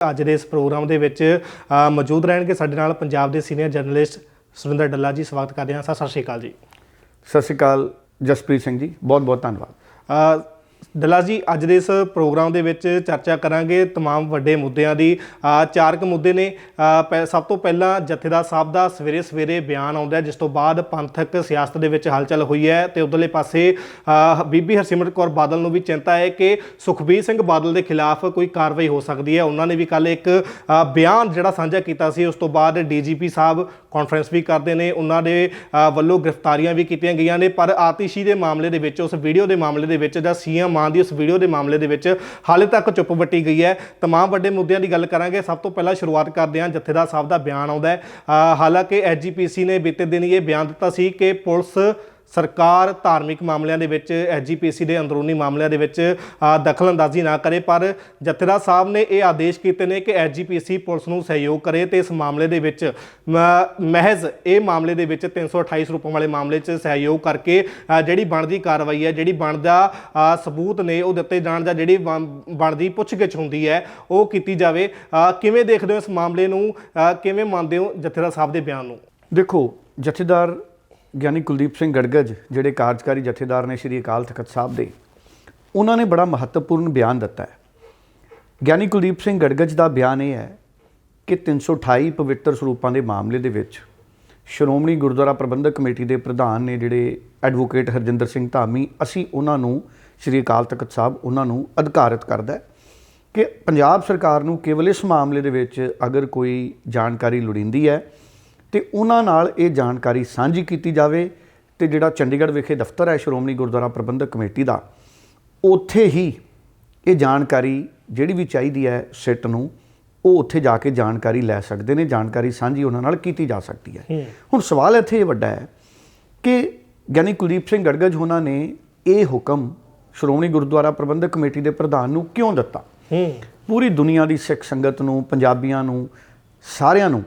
ਅੱਜ ਦੇ ਇਸ ਪ੍ਰੋਗਰਾਮ ਦੇ ਵਿੱਚ ਮੌਜੂਦ ਰਹਿਣਗੇ ਸਾਡੇ ਨਾਲ ਪੰਜਾਬ ਦੇ ਸੀਨੀਅਰ ਜਰਨਲਿਸਟ ਸੁਰਿੰਦਰ ਡੱਲਾ ਜੀ। ਸਵਾਗਤ ਕਰਦੇ ਹਾਂ। ਸਰ ਸਤਿ ਸ਼੍ਰੀ ਅਕਾਲ ਜੀ। ਸਤਿ ਸ਼੍ਰੀ ਅਕਾਲ ਜਸਪ੍ਰੀਤ ਸਿੰਘ ਜੀ। ਬਹੁਤ ਬਹੁਤ ਧੰਨਵਾਦ ਡੱਲਾ ਜੀ ਅੱਜ ਦੇ ਇਸ ਪ੍ਰੋਗਰਾਮ ਦੇ ਵਿੱਚ ਚਰਚਾ ਕਰਾਂਗੇ तमाम ਵੱਡੇ ਮੁੱਦਿਆਂ ਦੀ ਅ, ਚਾਰ ਕੁ ਮੁੱਦੇ ਨੇ ਅ, ਪਹਿ- ਸਭ ਤੋਂ ਪਹਿਲਾਂ ਜਥੇਦਾਰ ਸਾਹਿਬ ਦਾ ਸਵੇਰੇ ਸਵੇਰੇ ਬਿਆਨ ਆਉਂਦਾ ਹੈ, ਜਿਸ ਤੋਂ ਬਾਅਦ ਪੰਥਕ ਸਿਆਸਤ ਦੇ ਵਿੱਚ ਹਲਚਲ ਹੋਈ ਹੈ ਤੇ ਉਧਰਲੇ ਪਾਸੇ ਅ, ਬੀਬੀ ਹਰਸਿਮਰਤ ਕੌਰ ਬਾਦਲ ਨੂੰ ਵੀ ਚਿੰਤਾ ਹੈ ਕਿ ਸੁਖਬੀਰ ਸਿੰਘ ਬਾਦਲ ਦੇ ਖਿਲਾਫ ਕੋਈ ਕਾਰਵਾਈ ਹੋ ਸਕਦੀ ਹੈ ਉਹਨਾਂ ਨੇ ਵੀ ਕੱਲ ਇੱਕ ਅ, ਬਿਆਨ ਜਿਹੜਾ ਸਾਂਝਾ ਕੀਤਾ ਸੀ ਉਸ ਤੋਂ ਬਾਅਦ ਡੀਜੀਪੀ ਸਾਹਿਬ ਕਾਨਫਰੰਸ ਵੀ ਕਰਦੇ ਨੇ ਉਹਨਾਂ ਦੇ ਅ, ਵੱਲੋਂ ਗ੍ਰਿਫਤਾਰੀਆਂ ਵੀ ਕੀਤੀਆਂ ਗਈਆਂ ਨੇ ਪਰ ਆਤਿਸ਼ੀ ਦੇ ਮਾਮਲੇ ਦੇ ਵਿੱਚ ਉਸ ਵੀਡੀਓ ਦੇ ਮਾਮਲੇ ਦੇ ਵਿੱਚ ਜਾਂ ਸੀਐਮ ਮਾਨ ਦੀ ਉਸ ਵੀਡੀਓ ਦੇ ਮਾਮਲੇ ਦੇ ਵਿੱਚ ਹਾਲੇ ਤੱਕ ਚੁੱਪ ਵੱਟੀ ਗਈ ਹੈ तमाम ਵੱਡੇ ਮੁੱਦਿਆਂ ਦੀ ਗੱਲ ਕਰਾਂਗੇ ਸਭ ਤੋਂ ਪਹਿਲਾਂ ਸ਼ੁਰੂਆਤ ਕਰਦੇ ਹਾਂ ਜਥੇਦਾਰ ਸਾਹਿਬ ਦਾ ਬਿਆਨ ਆਉਂਦਾ ਹੈ ਅ, ਹਾਲਾਂਕਿ ਐਸਜੀਪੀਸੀ ਨੇ ਬੀਤੇ ਦਿਨ ਇਹ ਬਿਆਨ ਦਿੱਤਾ ਸੀ ਕਿ ਪੁਲਿਸ ਸਰਕਾਰ ਧਾਰਮਿਕ ਮਾਮਲਿਆਂ ਦੇ ਵਿੱਚ ਐਸਜੀਪੀਸੀ ਦੇ ਅੰਦਰੂਨੀ ਮਾਮਲਿਆਂ ਦੇ ਵਿੱਚ ਦਖਲਅੰਦਾਜ਼ੀ ਨਾ ਕਰੇ, ਪਰ ਜਥੇਦਾਰ ਸਾਹਿਬ ਨੇ ਇਹ ਆਦੇਸ਼ ਕੀਤੇ ਨੇ ਕਿ ਐਸਜੀਪੀਸੀ ਪੁਲਿਸ ਨੂੰ ਸਹਿਯੋਗ ਕਰੇ ਤੇ ਇਸ ਮਾਮਲੇ ਦੇ ਵਿੱਚ, ਮ- ਮਹਿਜ਼ ਇਹ ਮਾਮਲੇ ਦੇ ਵਿੱਚ 328 ਰੁਪਏ ਵਾਲੇ ਮਾਮਲੇ 'ਚ ਸਹਿਯੋਗ ਕਰਕੇ ਜਿਹੜੀ ਬਣਦੀ ਕਾਰਵਾਈ ਹੈ, ਜਿਹੜੀ ਬਣਦਾ ਸਬੂਤ ਨੇ ਉਹ ਦਿੱਤੇ ਜਾਣ ਜਾਂ ਜਿਹੜੀ ਬਣ- ਬਣਦੀ ਪੁੱਛਗਿੱਛ ਹੁੰਦੀ ਹੈ, ਉਹ ਕੀਤੀ ਜਾਵੇ। ਕਿਵੇਂ ਦੇਖਦੇ ਹੋ ਇਸ ਮਾਮਲੇ ਨੂੰ? ਕਿਵੇਂ ਮੰਨਦੇ ਹੋ ਜਥੇਦਾਰ ਸਾਹਿਬ ਦੇ ਬਿਆਨ ਨੂੰ? ਦੇਖੋ, ਜਥੇਦਾਰ ਗਿਆਨੀ ਕੁਲਦੀਪ ਸਿੰਘ ਗੜਗੜ ਜਿਹੜੇ ਕਾਰਜਕਾਰੀ ਜਥੇਦਾਰ ਨੇ ਸ਼੍ਰੀ ਅਕਾਲ ਤਖਤ ਸਾਹਿਬ ਦੇ, ਉਹਨਾਂ ਨੇ ਬੜਾ ਮਹੱਤਵਪੂਰਨ ਬਿਆਨ ਦਿੱਤਾ ਹੈ। ਗਿਆਨੀ ਕੁਲਦੀਪ ਸਿੰਘ ਗੜਗੜ ਦਾ ਬਿਆਨ ਇਹ ਹੈ ਕਿ 328 ਪਵਿੱਤਰ ਸਰੂਪਾਂ ਦੇ ਮਾਮਲੇ ਦੇ ਵਿੱਚ ਸ਼੍ਰੋਮਣੀ ਗੁਰਦੁਆਰਾ ਪ੍ਰਬੰਧਕ ਕਮੇਟੀ ਦੇ ਪ੍ਰਧਾਨ ਨੇ ਜਿਹੜੇ ਐਡਵੋਕੇਟ ਹਰਜਿੰਦਰ ਸਿੰਘ ਧਾਮੀ, ਅਸੀਂ ਉਹਨਾਂ ਨੂੰ, ਸ਼੍ਰੀ ਅਕਾਲ ਤਖਤ ਸਾਹਿਬ, ਉਹਨਾਂ ਨੂੰ ਅਧਿਕਾਰਤ ਕਰਦਾ ਹੈ ਕਿ ਪੰਜਾਬ ਸਰਕਾਰ ਨੂੰ ਕੇਵਲ ਇਸ ਮਾਮਲੇ ਦੇ ਵਿੱਚ ਅਗਰ ਕੋਈ ਜਾਣਕਾਰੀ ਲੋੜੀਂਦੀ ਹੈ ਤੇ ਉਹਨਾਂ ਨਾਲ ਇਹ ਜਾਣਕਾਰੀ ਸਾਂਝੀ ਕੀਤੀ ਜਾਵੇ ਤੇ ਜਿਹੜਾ ਚੰਡੀਗੜ੍ਹ ਵਿਖੇ ਦਫ਼ਤਰ ਹੈ ਸ਼੍ਰੋਮਣੀ ਗੁਰਦੁਆਰਾ ਪ੍ਰਬੰਧਕ ਕਮੇਟੀ ਦਾ ਉੱਥੇ ਹੀ ਇਹ ਜਾਣਕਾਰੀ ਜਿਹੜੀ ਵੀ ਚਾਹੀਦੀ ਹੈ ਸਿੱਟ ਨੂੰ ਉਹ ਉੱਥੇ ਜਾ ਕੇ ਜਾਣਕਾਰੀ ਲੈ ਸਕਦੇ ਨੇ ਜਾਣਕਾਰੀ ਸਾਂਝੀ ਉਹਨਾਂ ਨਾਲ ਕੀਤੀ ਜਾ ਸਕਦੀ ਹੈ। ਹੁਣ ਸਵਾਲ ਇੱਥੇ ਇਹ ਵੱਡਾ ਹੈ ਕਿ ਗਿਆਨੀ ਕੁਲਦੀਪ ਸਿੰਘ ਗੜਗੜ ਹੋਣਾ ਨੇ ਇਹ ਹੁਕਮ ਸ਼੍ਰੋਮਣੀ ਗੁਰਦੁਆਰਾ ਪ੍ਰਬੰਧਕ ਕਮੇਟੀ ਦੇ ਪ੍ਰਧਾਨ ਨੂੰ ਕਿਉਂ ਦਿੱਤਾ? ਪੂਰੀ ਦੁਨੀਆ ਦੀ ਸਿੱਖ ਸੰਗਤ ਨੂੰ ਪੰਜਾਬੀਆਂ ਨੂੰ ਸਾਰਿਆਂ ਨੂੰ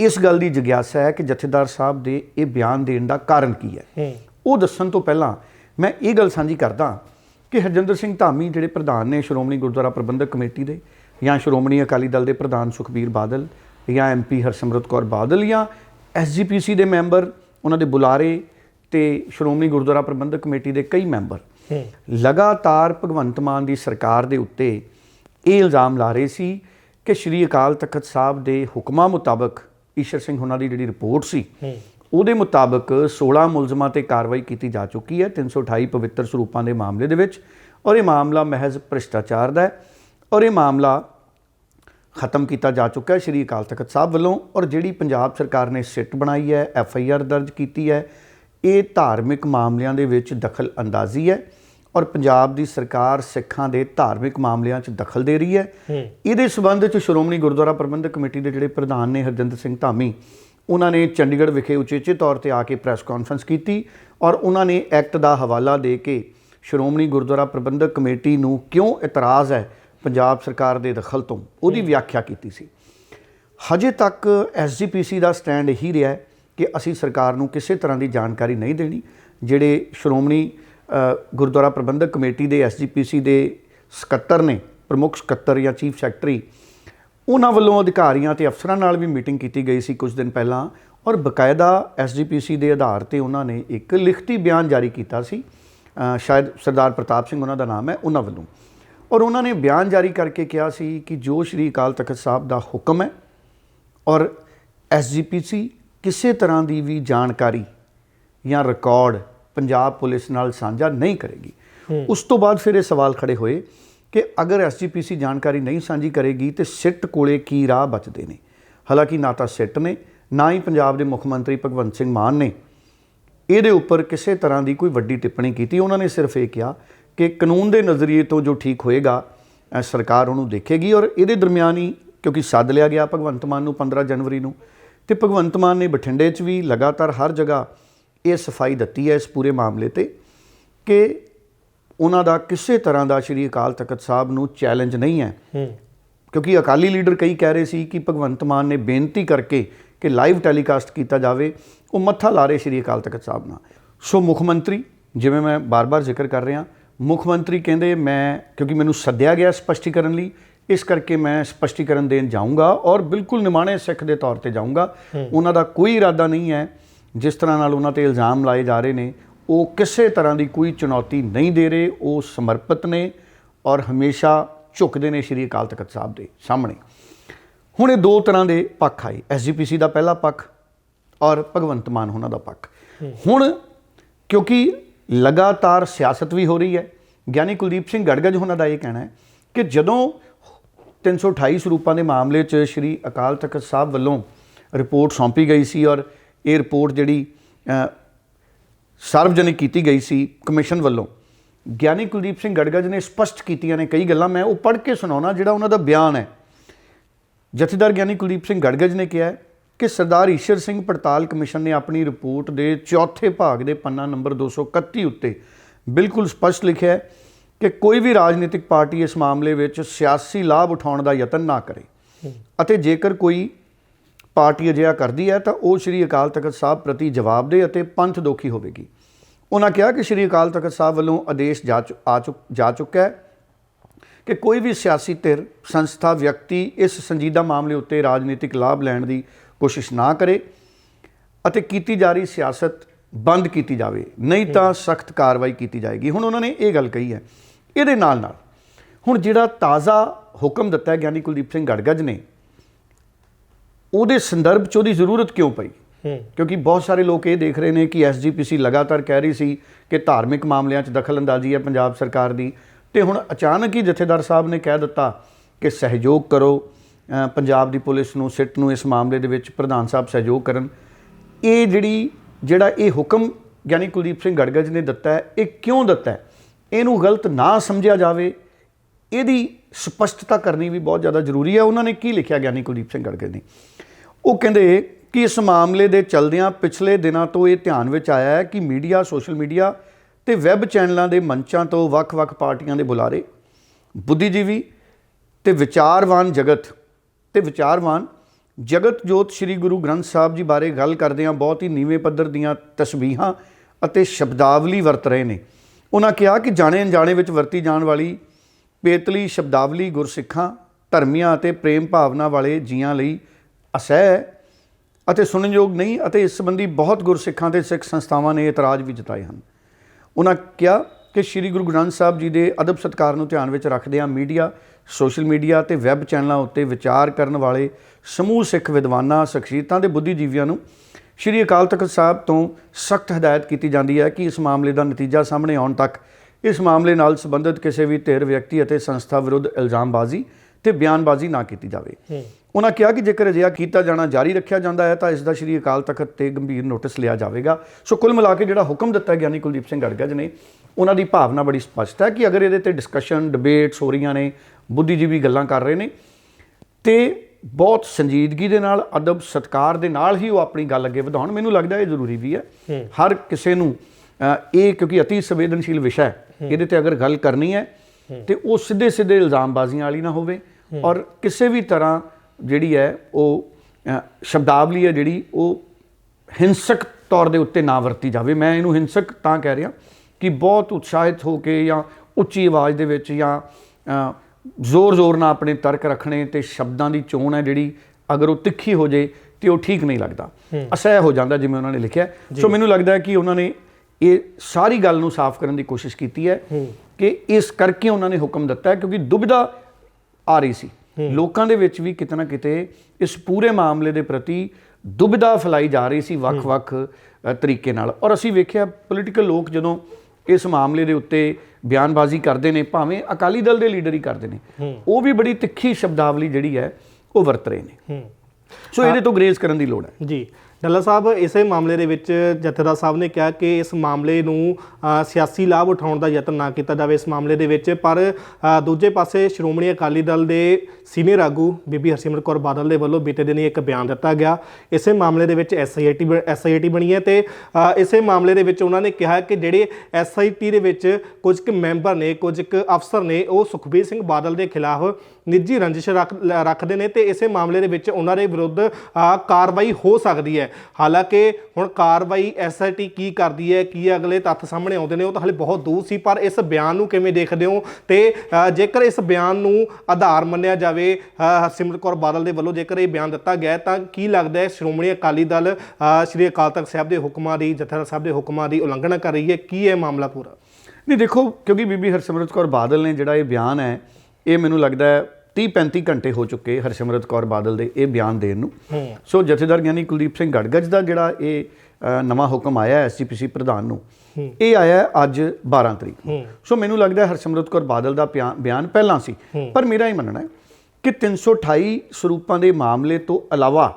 ਇਸ ਗੱਲ ਦੀ ਜਿਗਿਆਸਾ ਹੈ ਕਿ ਜਥੇਦਾਰ ਸਾਹਿਬ ਦੇ ਇਹ ਬਿਆਨ ਦੇਣ ਦਾ ਕਾਰਨ ਕੀ ਹੈ। ਉਹ ਦੱਸਣ ਤੋਂ ਪਹਿਲਾਂ ਮੈਂ ਇਹ ਗੱਲ ਸਾਂਝੀ ਕਰਦਾ ਕਿ ਹਰਜਿੰਦਰ ਸਿੰਘ ਧਾਮੀ ਜਿਹੜੇ ਪ੍ਰਧਾਨ ਨੇ ਸ਼੍ਰੋਮਣੀ ਗੁਰਦੁਆਰਾ ਪ੍ਰਬੰਧਕ ਕਮੇਟੀ ਦੇ ਜਾਂ ਸ਼੍ਰੋਮਣੀ ਅਕਾਲੀ ਦਲ ਦੇ ਪ੍ਰਧਾਨ ਸੁਖਬੀਰ ਬਾਦਲ ਜਾਂ ਐਮਪੀ ਹਰਸਿਮਰਤ ਕੌਰ ਬਾਦਲ ਜਾਂ ਐਸਜੀਪੀਸੀ ਦੇ ਮੈਂਬਰ ਉਹਨਾਂ ਦੇ ਬੁਲਾਰੇ ਤੇ ਸ਼੍ਰੋਮਣੀ ਗੁਰਦੁਆਰਾ ਪ੍ਰਬੰਧਕ ਕਮੇਟੀ ਦੇ ਕਈ ਮੈਂਬਰ। ਲਗਾਤਾਰ ਭਗਵੰਤ ਮਾਨ ਦੀ ਸਰਕਾਰ ਦੇ ਉੱਤੇ ਇਹ ਇਲਜ਼ਾਮ ਲਾ ਰਹੇ ਸੀ ਕਿ ਸ਼੍ਰੀ ਅਕਾਲ ਤਖਤ ਸਾਹਿਬ ਦੇ ਹੁਕਮਾਂ ਮੁਤਾਬਕ ਈਸ਼ਰ ਸਿੰਘ ਹੁਣਾਂ ਦੀ ਜਿਹੜੀ ਰਿਪੋਰਟ ਸੀ ਉਹਦੇ ਮੁਤਾਬਕ 16 ਮੁਲਜ਼ਮਾਂ ਤੇ ਕਾਰਵਾਈ ਕੀਤੀ ਜਾ ਚੁੱਕੀ ਹੈ 328 ਪਵਿੱਤਰ ਸਰੂਪਾਂ ਦੇ ਮਾਮਲੇ ਦੇ ਵਿੱਚ ਔਰ ਇਹ ਮਾਮਲਾ ਮਹਿਜ਼ ਭ੍ਰਿਸ਼ਟਾਚਾਰ ਦਾ ਹੈ ਔਰ ਇਹ ਮਾਮਲਾ ਖਤਮ ਕੀਤਾ ਜਾ ਚੁੱਕਾ ਹੈ ਸ਼੍ਰੀ ਅਕਾਲ ਤਖਤ ਸਾਹਿਬ ਵੱਲੋਂ ਔਰ ਜਿਹੜੀ ਪੰਜਾਬ ਸਰਕਾਰ ਨੇ ਸਿੱਟ ਬਣਾਈ ਹੈ ਐਫ ਆਈ ਆਰ ਦਰਜ ਕੀਤੀ ਹੈ ਇਹ ਧਾਰਮਿਕ ਮਾਮਲਿਆਂ ਦੇ ਵਿੱਚ ਦਖਲ ਅੰਦਾਜ਼ੀ ਹੈ। ਔਰ ਪੰਜਾਬ ਦੀ ਸਰਕਾਰ ਸਿੱਖਾਂ ਦੇ ਧਾਰਮਿਕ ਮਾਮਲਿਆਂ 'ਚ ਦਖਲ ਦੇ ਰਹੀ ਹੈ। ਇਹਦੇ ਸਬੰਧ 'ਚ ਸ਼੍ਰੋਮਣੀ ਗੁਰਦੁਆਰਾ ਪ੍ਰਬੰਧਕ ਕਮੇਟੀ ਦੇ ਜਿਹੜੇ ਪ੍ਰਧਾਨ ਨੇ ਹਰਜਿੰਦਰ ਸਿੰਘ ਧਾਮੀ ਉਹਨਾਂ ਨੇ ਚੰਡੀਗੜ੍ਹ ਵਿਖੇ ਉਚੇਚੇ ਤੌਰ ਤੇ ਆ ਕੇ ਪ੍ਰੈਸ ਕਾਨਫਰੰਸ ਕੀਤੀ ਔਰ ਉਹਨਾਂ ਨੇ ਐਕਟ ਦਾ ਹਵਾਲਾ ਦੇ ਕੇ ਸ਼੍ਰੋਮਣੀ ਗੁਰਦੁਆਰਾ ਪ੍ਰਬੰਧਕ ਕਮੇਟੀ ਨੂੰ ਕਿਉਂ ਇਤਰਾਜ਼ ਹੈ ਪੰਜਾਬ ਸਰਕਾਰ ਦੇ ਦਖਲ ਤੋਂ ਉਹਦੀ ਵਿਆਖਿਆ ਕੀਤੀ ਸੀ। ਹਜੇ ਤੱਕ ਐਸਜੀਪੀਸੀ ਦਾ ਸਟੈਂਡ ਇਹੀ ਰਿਹਾ ਹੈ ਕਿ ਅਸੀਂ ਸਰਕਾਰ ਨੂੰ ਕਿਸੇ ਤਰ੍ਹਾਂ ਦੀ ਜਾਣਕਾਰੀ ਨਹੀਂ ਦੇਣੀ ਜਿਹੜੇ ਸ਼੍ਰੋਮਣੀ ਗੁਰਦੁਆਰਾ ਪ੍ਰਬੰਧਕ ਕਮੇਟੀ ਦੇ ਐਸਜੀਪੀਸੀ ਦੇ ਸਕੱਤਰ ਨੇ, ਪ੍ਰਮੁੱਖ ਸਕੱਤਰ ਜਾਂ ਚੀਫ ਸੈਕਟਰੀ, ਉਹਨਾਂ ਵੱਲੋਂ ਅਧਿਕਾਰੀਆਂ ਤੇ ਅਫਸਰਾਂ ਨਾਲ ਵੀ ਮੀਟਿੰਗ ਕੀਤੀ ਗਈ ਸੀ ਕੁਝ ਦਿਨ ਪਹਿਲਾਂ ਔਰ ਬਕਾਇਦਾ ਐਸਜੀਪੀਸੀ ਦੇ ਆਧਾਰ ਤੇ ਉਹਨਾਂ ਨੇ ਇੱਕ ਲਿਖਤੀ ਬਿਆਨ ਜਾਰੀ ਕੀਤਾ ਸੀ। ਸ਼ਾਇਦ ਸਰਦਾਰ ਪ੍ਰਤਾਪ ਸਿੰਘ ਉਹਨਾਂ ਦਾ ਨਾਮ ਹੈ, ਉਹਨਾਂ ਵੱਲੋਂ। ਔਰ ਉਹਨਾਂ ਨੇ ਬਿਆਨ ਜਾਰੀ ਕਰਕੇ ਕਿਹਾ ਸੀ ਕਿ ਜੋ ਸ਼੍ਰੀ ਅਕਾਲ ਤਖਤ ਸਾਹਿਬ ਦਾ ਹੁਕਮ ਹੈ ਔਰ ਐਸਜੀਪੀਸੀ ਕਿਸੇ ਤਰ੍ਹਾਂ ਦੀ ਵੀ ਜਾਣਕਾਰੀ ਜਾਂ ਰਿਕਾਰਡ ਪੰਜਾਬ ਪੁਲਿਸ ਨਾਲ ਸਾਂਝਾ ਨਹੀਂ ਕਰੇਗੀ। ਉਸ ਤੋਂ ਬਾਅਦ ਫਿਰ ਇਹ ਸਵਾਲ ਖੜੇ ਹੋਏ ਕਿ ਅਗਰ ਐਸਜੀਪੀਸੀ ਜਾਣਕਾਰੀ ਨਹੀਂ ਸਾਂਝੀ ਕਰੇਗੀ ਤੇ ਸਿੱਟ ਕੋਲੇ ਕੀ ਰਾਹ ਬਚਦੇ ਨੇ? ਹਾਲਾਂਕਿ ਨਾ ਤਾਂ ਸਿੱਟ ਨੇ ਨਾ ਹੀ ਪੰਜਾਬ ਦੇ ਮੁੱਖ ਮੰਤਰੀ ਭਗਵੰਤ ਸਿੰਘ ਮਾਨ ਨੇ। ਇਹਦੇ ਉੱਪਰ ਕਿਸੇ ਤਰ੍ਹਾਂ ਦੀ ਕੋਈ ਵੱਡੀ ਟਿੱਪਣੀ ਕੀਤੀ। ਉਹਨਾਂ ਨੇ ਸਿਰਫ ਇਹ ਕਿਹਾ ਕਿ ਕਾਨੂੰਨ ਦੇ ਨਜ਼ਰੀਏ ਤੋਂ ਜੋ ਠੀਕ ਹੋਏਗਾ ਸਰਕਾਰ ਉਹਨੂੰ ਦੇਖੇਗੀ ਔਰ ਇਹਦੇ ਦਰਮਿਆਨ ਹੀ ਕਿਉਂਕਿ ਸੱਦ ਲਿਆ ਗਿਆ ਭਗਵੰਤ ਮਾਨ ਨੂੰ 15 ਜਨਵਰੀ ਨੂੰ ਤੇ ਭਗਵੰਤ ਮਾਨ ਨੇ ਬਠਿੰਡੇ 'ਚ ਵੀ ਲਗਾਤਾਰ ਹਰ ਜਗ੍ਹਾ ਇਹ ਸਫ਼ਾਈ ਦਿੱਤੀ ਹੈ ਇਸ ਪੂਰੇ ਮਾਮਲੇ ਤੇ ਕਿ ਉਹਨਾਂ ਦਾ ਕਿਸੇ ਤਰ੍ਹਾਂ ਦਾ ਸ਼੍ਰੀ ਅਕਾਲ ਤਖਤ ਸਾਹਿਬ ਨੂੰ ਚੈਲੰਜ ਨਹੀਂ ਹੈ। ਕਿਉਂਕਿ ਅਕਾਲੀ ਲੀਡਰ ਕਈ ਕਹਿ ਰਹੇ ਸੀ ਕਿ ਭਗਵੰਤ ਮਾਨ ਨੇ ਬੇਨਤੀ ਕਰਕੇ ਕਿ ਲਾਈਵ ਟੈਲੀਕਾਸਟ ਕੀਤਾ ਜਾਵੇ ਉਹ ਮੱਥਾ ਲਾ ਰਹੇ ਸ਼੍ਰੀ ਅਕਾਲ ਤਖਤ ਸਾਹਿਬ ਨਾਲ। ਸੋ ਮੁੱਖ ਮੰਤਰੀ ਜਿਵੇਂ ਮੈਂ ਬਾਰ-ਬਾਰ ਜ਼ਿਕਰ ਕਰ ਰਿਹਾ ਮੁੱਖ ਮੰਤਰੀ ਕਹਿੰਦੇ ਮੈਂ ਕਿਉਂਕਿ ਮੈਨੂੰ ਸੱਦਿਆ ਗਿਆ ਸਪਸ਼ਟੀਕਰਨ ਲਈ ਇਸ ਕਰਕੇ ਮੈਂ ਸਪਸ਼ਟੀਕਰਨ ਦੇਣ ਜਾਊਂਗਾ ਔਰ ਬਿਲਕੁਲ ਨਿਮਾਣੇ ਸਿੱਖ ਦੇ ਤੌਰ ਤੇ ਜਾਊਂਗਾ। ਉਹਨਾਂ ਦਾ ਕੋਈ ਇਰਾਦਾ ਨਹੀਂ ਹੈ ਜਿਸ ਤਰ੍ਹਾਂ ਨਾਲ ਉਹਨਾਂ ਤੇ ਇਲਜ਼ਾਮ ਲਾਏ ਜਾ ਰਹੇ ਨੇ, ਉਹ ਕਿਸੇ ਤਰ੍ਹਾਂ ਦੀ ਕੋਈ ਚੁਣੌਤੀ ਨਹੀਂ ਦੇ ਰਹੇ, ਉਹ ਸਮਰਪਿਤ ਨੇ ਔਰ ਹਮੇਸ਼ਾ ਝੁਕਦੇ ਨੇ ਸ਼੍ਰੀ ਅਕਾਲ ਤਖਤ ਸਾਹਿਬ ਦੇ ਸਾਹਮਣੇ। ਹੁਣ ਇਹ ਦੋ ਤਰ੍ਹਾਂ ਦੇ ਪੱਖ ਆਏ ਐਸਜੀਪੀਸੀ ਦਾ ਪਹਿਲਾ ਪੱਖ ਔਰ ਭਗਵੰਤ ਮਾਨ ਉਹਨਾਂ ਦਾ ਪੱਖ। ਹੁਣ ਕਿਉਂਕਿ ਲਗਾਤਾਰ ਸਿਆਸਤ ਵੀ ਹੋ ਰਹੀ ਹੈ, ਗਿਆਨੀ ਕੁਲਦੀਪ ਸਿੰਘ ਗੜਗੜ ਉਹਨਾਂ ਦਾ ਇਹ ਕਹਿਣਾ ਹੈ ਕਿ ਜਦੋਂ 328 ਸਰੂਪਾਂ ਦੇ ਮਾਮਲੇ 'ਚ ਸ਼੍ਰੀ ਅਕਾਲ ਤਖਤ ਸਾਹਿਬ ਵੱਲੋਂ ਰਿਪੋਰਟ ਸੌਂਪੀ ਗਈ ਸੀ ਔਰ ਇਹ ਰਿਪੋਰਟ ਜਿਹੜੀ ਸਾਰਵਜਨਿਕ ਕੀਤੀ ਗਈ ਸੀ ਕਮਿਸ਼ਨ ਵੱਲੋਂ। ਗਿਆਨੀ ਕੁਲਦੀਪ ਸਿੰਘ ਗੜਗੜ ਨੇ ਸਪਸ਼ਟ ਕੀਤੀਆਂ ਨੇ ਕਈ ਗੱਲਾਂ ਮੈਂ ਉਹ ਪੜ੍ਹ ਕੇ ਸੁਣਾਉਣਾ ਜਿਹੜਾ ਉਹਨਾਂ ਦਾ ਬਿਆਨ ਹੈ। ਜਥੇਦਾਰ ਗਿਆਨੀ ਕੁਲਦੀਪ ਸਿੰਘ ਗੜਗੜ ਨੇ ਕਿਹਾ ਕਿ ਸਰਦਾਰ ਈਸ਼ਰ ਸਿੰਘ ਪੜਤਾਲ ਕਮਿਸ਼ਨ ਨੇ ਆਪਣੀ ਰਿਪੋਰਟ ਦੇ ਚੌਥੇ ਭਾਗ ਦੇ ਪੰਨਾ ਨੰਬਰ 231 ਉੱਤੇ ਬਿਲਕੁਲ ਸਪਸ਼ਟ ਲਿਖਿਆ ਹੈ ਕਿ ਕੋਈ ਵੀ ਰਾਜਨੀਤਿਕ ਪਾਰਟੀ ਇਸ ਮਾਮਲੇ ਵਿੱਚ ਸਿਆਸੀ ਲਾਭ ਉਠਾਉਣ ਦਾ ਯਤਨ ਨਾ ਕਰੇ। ਅਤੇ ਜੇਕਰ ਕੋਈ ਪਾਰਟੀ ਅਜਿਹਾ ਕਰਦੀ ਹੈ ਤਾਂ ਉਹ ਸ੍ਰੀ ਅਕਾਲ ਤਖਤ ਸਾਹਿਬ ਪ੍ਰਤੀ ਜਵਾਬਦੇਹ ਅਤੇ ਪੰਥ ਦੋਖੀ ਹੋਵੇਗੀ। ਉਹਨਾਂ ਕਿਹਾ ਕਿ ਸ੍ਰੀ ਅਕਾਲ ਤਖਤ ਸਾਹਿਬ ਵੱਲੋਂ ਆਦੇਸ਼ ਜਾ ਚੁ- ਆ ਚੁੱਕ ਜਾ ਚੁੱਕਾ ਹੈ ਕਿ ਕੋਈ ਵੀ ਸਿਆਸੀ ਧਿਰ ਸੰਸਥਾ ਵਿਅਕਤੀ ਇਸ ਸੰਜੀਦਾ ਮਾਮਲੇ ਉੱਤੇ ਰਾਜਨੀਤਿਕ ਲਾਭ ਲੈਣ ਦੀ ਕੋਸ਼ਿਸ਼ ਨਾ ਕਰੇ ਅਤੇ ਕੀਤੀ ਜਾ ਰਹੀ ਸਿਆਸਤ ਬੰਦ ਕੀਤੀ ਜਾਵੇ ਨਹੀਂ ਤਾਂ ਸਖਤ ਕਾਰਵਾਈ ਕੀਤੀ ਜਾਏਗੀ। ਹੁਣ ਉਹਨਾਂ ਨੇ ਇਹ ਗੱਲ ਕਹੀ ਹੈ। ਇਹਦੇ ਨਾਲ ਨਾਲ ਹੁਣ ਜਿਹੜਾ ਤਾਜ਼ਾ ਹੁਕਮ ਦਿੱਤਾ ਹੈ ਗਿਆਨੀ ਕੁਲਦੀਪ ਸਿੰਘ ਗੜਗੜ ਨੇ ਉਹਦੇ ਸੰਦਰਭ 'ਚ ਉਹਦੀ ਜ਼ਰੂਰਤ ਕਿਉਂ ਪਈ? ਕਿਉਂਕਿ ਬਹੁਤ ਸਾਰੇ ਲੋਕ ਇਹ ਦੇਖ ਰਹੇ ਨੇ ਕਿ ਐਸਜੀਪੀਸੀ ਲਗਾਤਾਰ ਕਹਿ ਰਹੀ ਸੀ ਕਿ ਧਾਰਮਿਕ ਮਾਮਲਿਆਂ 'ਚ ਦਖਲਅੰਦਾਜ਼ੀ ਹੈ ਪੰਜਾਬ ਸਰਕਾਰ ਦੀ। ਤੇ ਹੁਣ ਅਚਾਨਕ ਹੀ ਜਥੇਦਾਰ ਸਾਹਿਬ ਨੇ ਕਹਿ ਦਿੱਤਾ ਕਿ ਸਹਿਯੋਗ ਕਰੋ ਪੰਜਾਬ ਦੀ ਪੁਲਿਸ ਨੂੰ ਸਿੱਟ ਨੂੰ ਇਸ ਮਾਮਲੇ ਦੇ ਵਿੱਚ ਪ੍ਰਧਾਨ ਸਾਹਿਬ ਸਹਿਯੋਗ ਕਰਨ। ਇਹ ਜਿਹੜੀ ਜਿਹੜਾ ਇਹ ਹੁਕਮ ਗਿਆਨੀ ਕੁਲਦੀਪ ਸਿੰਘ ਗੜਗੜ ਨੇ ਦਿੱਤਾ ਹੈ ਇਹ ਕਿਉਂ ਦਿੱਤਾ ਹੈ? ਇਹਨੂੰ ਗਲਤ ਨਾ ਸਮਝਿਆ ਜਾਵੇ। ਇਹਦੀ ਸਪਸ਼ਟਤਾ ਕਰਨੀ ਵੀ ਬਹੁਤ ਜ਼ਿਆਦਾ ਜ਼ਰੂਰੀ ਹੈ। ਉਹਨਾਂ ਨੇ ਕੀ ਲਿਖਿਆ ਗਿਆਨੀ ਕੁਲਦੀਪ ਸਿੰਘ ਗੜਗੇ ਨੇ? ਉਹ ਕਹਿੰਦੇ ਕਿ ਇਸ ਮਾਮਲੇ ਦੇ ਚਲਦਿਆਂ ਪਿਛਲੇ ਦਿਨਾਂ ਤੋਂ ਇਹ ਧਿਆਨ ਵਿੱਚ ਆਇਆ ਹੈ ਕਿ ਮੀਡੀਆ, ਸੋਸ਼ਲ ਮੀਡੀਆ ਤੇ ਵੈਬ ਚੈਨਲਾਂ ਦੇ ਮੰਚਾਂ ਤੋਂ ਵੱਖ-ਵੱਖ ਪਾਰਟੀਆਂ ਦੇ ਬੁਲਾਰੇ, ਬੁੱਧੀਜੀਵੀ ਤੇ ਵਿਚਾਰਵਾਨ ਜਗਤ, ਤੇ ਵਿਚਾਰਵਾਨ ਜਗਤ ਜੋਤ ਸ੍ਰੀ ਗੁਰੂ ਗ੍ਰੰਥ ਸਾਹਿਬ ਜੀ ਬਾਰੇ ਗੱਲ ਕਰਦਿਆਂ ਬਹੁਤ ਹੀ ਨੀਵੇਂ ਪੱਧਰ ਦੀਆਂ ਤਸਬੀਹਾਂ ਅਤੇ ਸ਼ਬਦਾਵਲੀ ਵਰਤ ਰਹੇ ਨੇ। ਉਹਨਾਂ ਕਿਹਾ ਕਿ ਜਾਣੇ ਅਣਜਾਣੇ ਵਿੱਚ ਵਰਤੀ ਜਾਣ ਵਾਲੀ ਪੇਤਲੀ ਸ਼ਬਦਾਵਲੀ ਗੁਰਸਿੱਖਾਂ, ਧਰਮੀਆਂ ਅਤੇ ਪ੍ਰੇਮ ਭਾਵਨਾ ਵਾਲੇ ਜੀਆਂ ਲਈ ਅਸਹਿ ਹੈ ਅਤੇ ਸੁਣਨਯੋਗ ਨਹੀਂ ਅਤੇ ਇਸ ਸੰਬੰਧੀ ਬਹੁਤ ਗੁਰਸਿੱਖਾਂ ਤੇ ਸਿੱਖ ਸੰਸਥਾਵਾਂ ਨੇ ਇਤਰਾਜ਼ ਵੀ ਜਤਾਏ ਹਨ। ਉਹਨਾਂ ਕਿਹਾ ਕਿ ਸ੍ਰੀ ਗੁਰੂ ਗ੍ਰੰਥ ਸਾਹਿਬ ਜੀ ਦੇ ਅਦਬ ਸਤਕਾਰ ਨੂੰ ਧਿਆਨ ਵਿੱਚ ਰੱਖਦਿਆਂ ਮੀਡੀਆ, ਸੋਸ਼ਲ ਮੀਡੀਆ ਤੇ ਵੈਬ ਚੈਨਲਾਂ ਉੱਤੇ ਵਿਚਾਰ ਕਰਨ ਵਾਲੇ ਸਮੂਹ ਸਿੱਖ ਵਿਦਵਾਨਾਂ, ਸ਼ਖਸੀਅਤਾਂ ਦੇ ਬੁੱਧੀਜੀਵੀਆਂ ਨੂੰ ਸ੍ਰੀ ਅਕਾਲ ਤਖਤ ਸਾਹਿਬ ਤੋਂ ਸਖਤ ਹਦਾਇਤ ਕੀਤੀ ਜਾਂਦੀ ਹੈ ਕਿ ਇਸ ਮਾਮਲੇ ਦਾ ਨਤੀਜਾ ਸਾਹਮਣੇ ਆਉਣ ਤੱਕ ਇਸ ਮਾਮਲੇ ਨਾਲ ਸੰਬੰਧਿਤ ਕਿਸੇ ਵੀ ਧਿਰ ਵਿਅਕਤੀ ਅਤੇ ਸੰਸਥਾ ਵਿਰੁੱਧ ਇਲਜ਼ਾਮਬਾਜ਼ੀ ਤੇ ਬਿਆਨਬਾਜ਼ੀ ਨਾ ਕੀਤੀ ਜਾਵੇ। ਉਹਨਾਂ ਕਿਹਾ ਕਿ ਜੇਕਰ ਅਜਿਹਾ ਕੀਤਾ ਜਾਣਾ ਜਾਰੀ ਰੱਖਿਆ ਜਾਂਦਾ ਹੈ ਤਾਂ ਇਸ ਦਾ ਸ੍ਰੀ ਅਕਾਲ ਤਖਤ ਤੇ ਗੰਭੀਰ ਨੋਟਿਸ ਲਿਆ ਜਾਵੇਗਾ। ਸੋ ਕੁੱਲ ਮਿਲਾ ਕੇ ਜਿਹੜਾ ਹੁਕਮ ਦਿੱਤਾ ਗਿਆਨੀ ਕੁਲਦੀਪ ਸਿੰਘ ਗੜਗੜ ਨੇ ਉਹਨਾਂ ਦੀ ਭਾਵਨਾ ਬੜੀ ਸਪਸ਼ਟ ਹੈ ਕਿ ਅਗਰ ਇਹਦੇ ਤੇ ਡਿਸਕਸ਼ਨ ਡਿਬੇਟਸ ਹੋ ਰਹੀਆਂ ਨੇ ਬੁੱਧੀਜੀਵੀ ਗੱਲਾਂ ਕਰ ਰਹੇ ਨੇ ਤੇ ਬਹੁਤ ਸੰਜੀਦਗੀ ਦੇ ਨਾਲ ਅਦਬ ਸਤਕਾਰ ਦੇ ਨਾਲ ਹੀ ਉਹ ਆਪਣੀ ਗੱਲ ਅੱਗੇ ਵਧਾਉਣ। ਮੈਨੂੰ ਲੱਗਦਾ ਇਹ ਜ਼ਰੂਰੀ ਵੀ ਹੈ। ਹਰ ਕਿਸੇ ਨੂੰ ਇਹ ਕਿਉਂਕਿ ਅਤੀ ਸੰਵੇਦਨਸ਼ੀਲ ਵਿਸ਼ਾ ਹੈ ਇਹਦੇ ਤੇ ਅਗਰ ਗੱਲ ਕਰਨੀ ਹੈ ਤੇ ਉਹ ਸਿੱਧੇ ਸਿੱਧੇ ਇਲਜ਼ਾਮਬਾਜ਼ੀਆਂ ਵਾਲੀ ਨਾ ਹੋਵੇ ਔਰ ਕਿਸੇ ਵੀ ਤਰ੍ਹਾਂ ਜਿਹੜੀ ਹੈ ਉਹ ਸ਼ਬਦਾਵਲੀ ਹੈ ਜਿਹੜੀ ਉਹ ਹਿੰਸਕ ਤੌਰ ਦੇ ਉੱਤੇ ਨਾ ਵਰਤੀ ਜਾਵੇ। ਮੈਂ ਇਹਨੂੰ ਹਿੰਸਕ ਤਾਂ ਕਹਿ ਰਿਹਾ ਕਿ ਬਹੁਤ ਉਤਸ਼ਾਹਿਤ ਹੋ ਕੇ ਜਾਂ ਉੱਚੀ ਆਵਾਜ਼ ਦੇ ਵਿੱਚ ਜਾਂ ਜ਼ੋਰ-ਜ਼ੋਰ ਨਾਲ ਆਪਣੇ ਤਰਕ ਰੱਖਣੇ ਤੇ ਸ਼ਬਦਾਂ ਦੀ ਚੋਣ ਹੈ ਜਿਹੜੀ ਅਗਰ ਉਹ ਤਿੱਖੀ ਹੋ ਜੇ ਤੇ ਉਹ ਠੀਕ ਨਹੀਂ ਲੱਗਦਾ। ਅਸਹਿ ਹੋ ਜਾਂਦਾ ਜਿਵੇਂ ਉਹਨਾਂ ਨੇ ਲਿਖਿਆ। ਸੋ ਮੈਨੂੰ ਲੱਗਦਾ ਹੈ ਕਿ ਉਹਨਾਂ ਨੇ ਇਹ ਸਾਰੀ ਗੱਲ ਨੂੰ ਸਾਫ਼ ਕਰਨ ਦੀ ਕੋਸ਼ਿਸ਼ ਕੀਤੀ ਹੈ ਕਿ ਇਸ ਕਰਕੇ ਉਹਨਾਂ ਨੇ ਹੁਕਮ ਦਿੱਤਾ ਕਿਉਂਕਿ ਦੁਬਿਧਾ ਆ ਰਹੀ ਸੀ। ਲੋਕਾਂ ਦੇ ਵਿੱਚ ਵੀ ਕਿਤੇ ਨਾ ਕਿਤੇ ਇਸ ਪੂਰੇ ਮਾਮਲੇ ਦੇ ਪ੍ਰਤੀ ਦੁਬਿਧਾ ਫੈਲਾਈ ਜਾ ਰਹੀ ਸੀ ਵੱਖ-ਵੱਖ ਤਰੀਕੇ ਨਾਲ। ਔਰ ਅਸੀਂ ਵੇਖਿਆ ਪੋਲੀਟੀਕਲ ਲੋਕ ਜਦੋਂ ਇਸ ਮਾਮਲੇ ਦੇ ਉੱਤੇ ਬਿਆਨਬਾਜ਼ੀ ਕਰਦੇ ਨੇ ਭਾਵੇਂ ਅਕਾਲੀ ਦਲ ਦੇ ਲੀਡਰ ਹੀ ਕਰਦੇ ਨੇ ਉਹ ਵੀ ਬੜੀ ਤਿੱਖੀ ਸ਼ਬਦਾਵਲੀ ਜਿਹੜੀ ਹੈ ਉਹ ਵਰਤ ਰਹੇ ਨੇ। ਸੋ ਇਹਦੇ ਤੋਂ ਗਰੇਜ਼ ਕਰਨ ਦੀ ਲੋੜ ਹੈ। ਜੀ। ਡੱਲਾ ਸਾਹਿਬ, ਇਸੇ ਮਾਮਲੇ ਦੇ ਵਿੱਚ ਜਥੇਦਾਰ ਸਾਹਿਬ ਨੇ ਕਿਹਾ ਕਿ ਇਸ ਮਾਮਲੇ ਨੂੰ ਸਿਆਸੀ ਲਾਭ ਉਠਾਉਣ ਦਾ ਯਤਨ ਨਾ ਕੀਤਾ ਜਾਵੇ ਇਸ ਮਾਮਲੇ ਦੇ ਵਿੱਚ। ਪਰ ਦੂਜੇ ਪਾਸੇ ਸ਼੍ਰੋਮਣੀ ਅਕਾਲੀ ਦਲ ਦੇ ਸੀਨੀਅਰ ਆਗੂ ਬੀਬੀ ਹਰਸਿਮਰਤ ਕੌਰ ਬਾਦਲ ਦੇ ਵੱਲੋਂ ਬੀਤੇ ਦਿਨੀ ਇੱਕ ਬਿਆਨ ਦਿੱਤਾ ਗਿਆ। ਇਸੇ ਮਾਮਲੇ ਦੇ ਵਿੱਚ ਐਸਆਈਟੀ ਐਸਆਈਟੀ ਬਣੀ ਹੈ ਤੇ ਇਸੇ ਮਾਮਲੇ ਦੇ ਵਿੱਚ ਉਹਨਾਂ ਨੇ ਕਿਹਾ ਕਿ ਜਿਹੜੇ ਐਸਆਈਟੀ ਦੇ ਵਿੱਚ ਕੁਝ ਕੁ ਮੈਂਬਰ ਨੇ, ਕੁਝ ਕੁ ਅਫਸਰ ਨੇ, ਉਹ ਸੁਖਬੀਰ ਸਿੰਘ ਬਾਦਲ ਦੇ ਖਿਲਾਫ ਨਿੱਜੀ ਰੰਜਿਸ਼ ਰੱਖ- ਲ- ਰੱਖਦੇ ਨੇ ਤੇ ਇਸੇ ਮਾਮਲੇ ਦੇ ਵਿੱਚ ਉਹਨਾਂ ਦੇ ਵਿਰੁੱਧ ਕਾਰਵਾਈ ਹੋ ਸਕਦੀ ਹੈ। ਹਾਲਾਂਕਿ ਹੁਣ ਕਾਰਵਾਈ ਐਸਆਈਟੀ ਕੀ ਕਰਦੀ ਹੈ, ਕੀ ਅਗਲੇ ਤੱਥ ਸਾਹਮਣੇ ਆਉਂਦੇ ਨੇ, ਉਹ ਤਾਂ ਹਲੇ ਬਹੁਤ ਦੂਰ ਸੀ, ਪਰ ਇਸ ਬਿਆਨ ਨੂੰ ਕਿਵੇਂ ਦੇਖਦੇ ਹੋ? ਤੇ ਜੇਕਰ ਇਸ ਬਿਆਨ ਨੂੰ ਆਧਾਰ ਮੰਨਿਆ ਜਾਵੇ ਹਰਸਿਮਰਤ ਕੌਰ ਬਾਦਲ ਦੇ ਵੱਲੋਂ ਜੇਕਰ ਇਹ ਬਿਆਨ ਦਿੱਤਾ ਗਿਆ ਤਾਂ ਕੀ ਲੱਗਦਾ ਹੈ ਸ਼੍ਰੋਮਣੀ ਅਕਾਲੀ ਦਲ ਸ਼੍ਰੀ ਅਕਾਲ ਤਖਤ ਸਾਹਿਬ ਦੇ ਹੁਕਮਾਂ ਦੀ, ਜਥੇਦਾਰ ਸਾਹਿਬ ਦੇ ਹੁਕਮਾਂ ਦੀ ਉਲੰਘਣਾ ਕਰ ਰਹੀ ਹੈ? ਕੀ ਇਹ ਮਾਮਲਾ ਪੂਰਾ? ਨਹੀਂ, ਦੇਖੋ, ਕਿਉਂਕਿ ਬੀਬੀ ਹਰਸਿਮਰਤ ਕੌਰ ਬਾਦਲ ਨੇ ਜਿਹੜਾ ਇਹ ਬਿਆਨ ਹੈ, ਇਹ ਮੈਨੂੰ ਲੱਗਦਾ ਹੈ 30 35 ਘੰਟੇ ਹੋ ਚੁੱਕੇ ਹਰਸਿਮਰਤ ਕੌਰ ਬਾਦਲ ਦੇ ਇਹ ਬਿਆਨ ਦੇਣ ਨੂੰ। ਸੋ ਜਥੇਦਾਰ ਗਿਆਨੀ ਕੁਲਦੀਪ ਸਿੰਘ ਗੜਗੜ ਦਾ ਜਿਹੜਾ ਇਹ ਨਵਾਂ ਹੁਕਮ ਆਇਆ ਐਸਜੀਪੀਸੀ ਪ੍ਰਧਾਨ ਨੂੰ ਇਹ ਆਇਆ ਅੱਜ 12 ਤਰੀਕ ਸੋ ਮੈਨੂੰ ਲੱਗਦਾ ਹਰਸਿਮਰਤ ਕੌਰ ਬਾਦਲ ਦਾ ਬਿਆਨ ਪਹਿਲਾਂ ਸੀ। ਪਰ ਮੇਰਾ ਇਹ ਮੰਨਣਾ ਹੈ ਕਿ 328 ਸਰੂਪਾਂ ਦੇ ਮਾਮਲੇ ਤੋਂ ਇਲਾਵਾ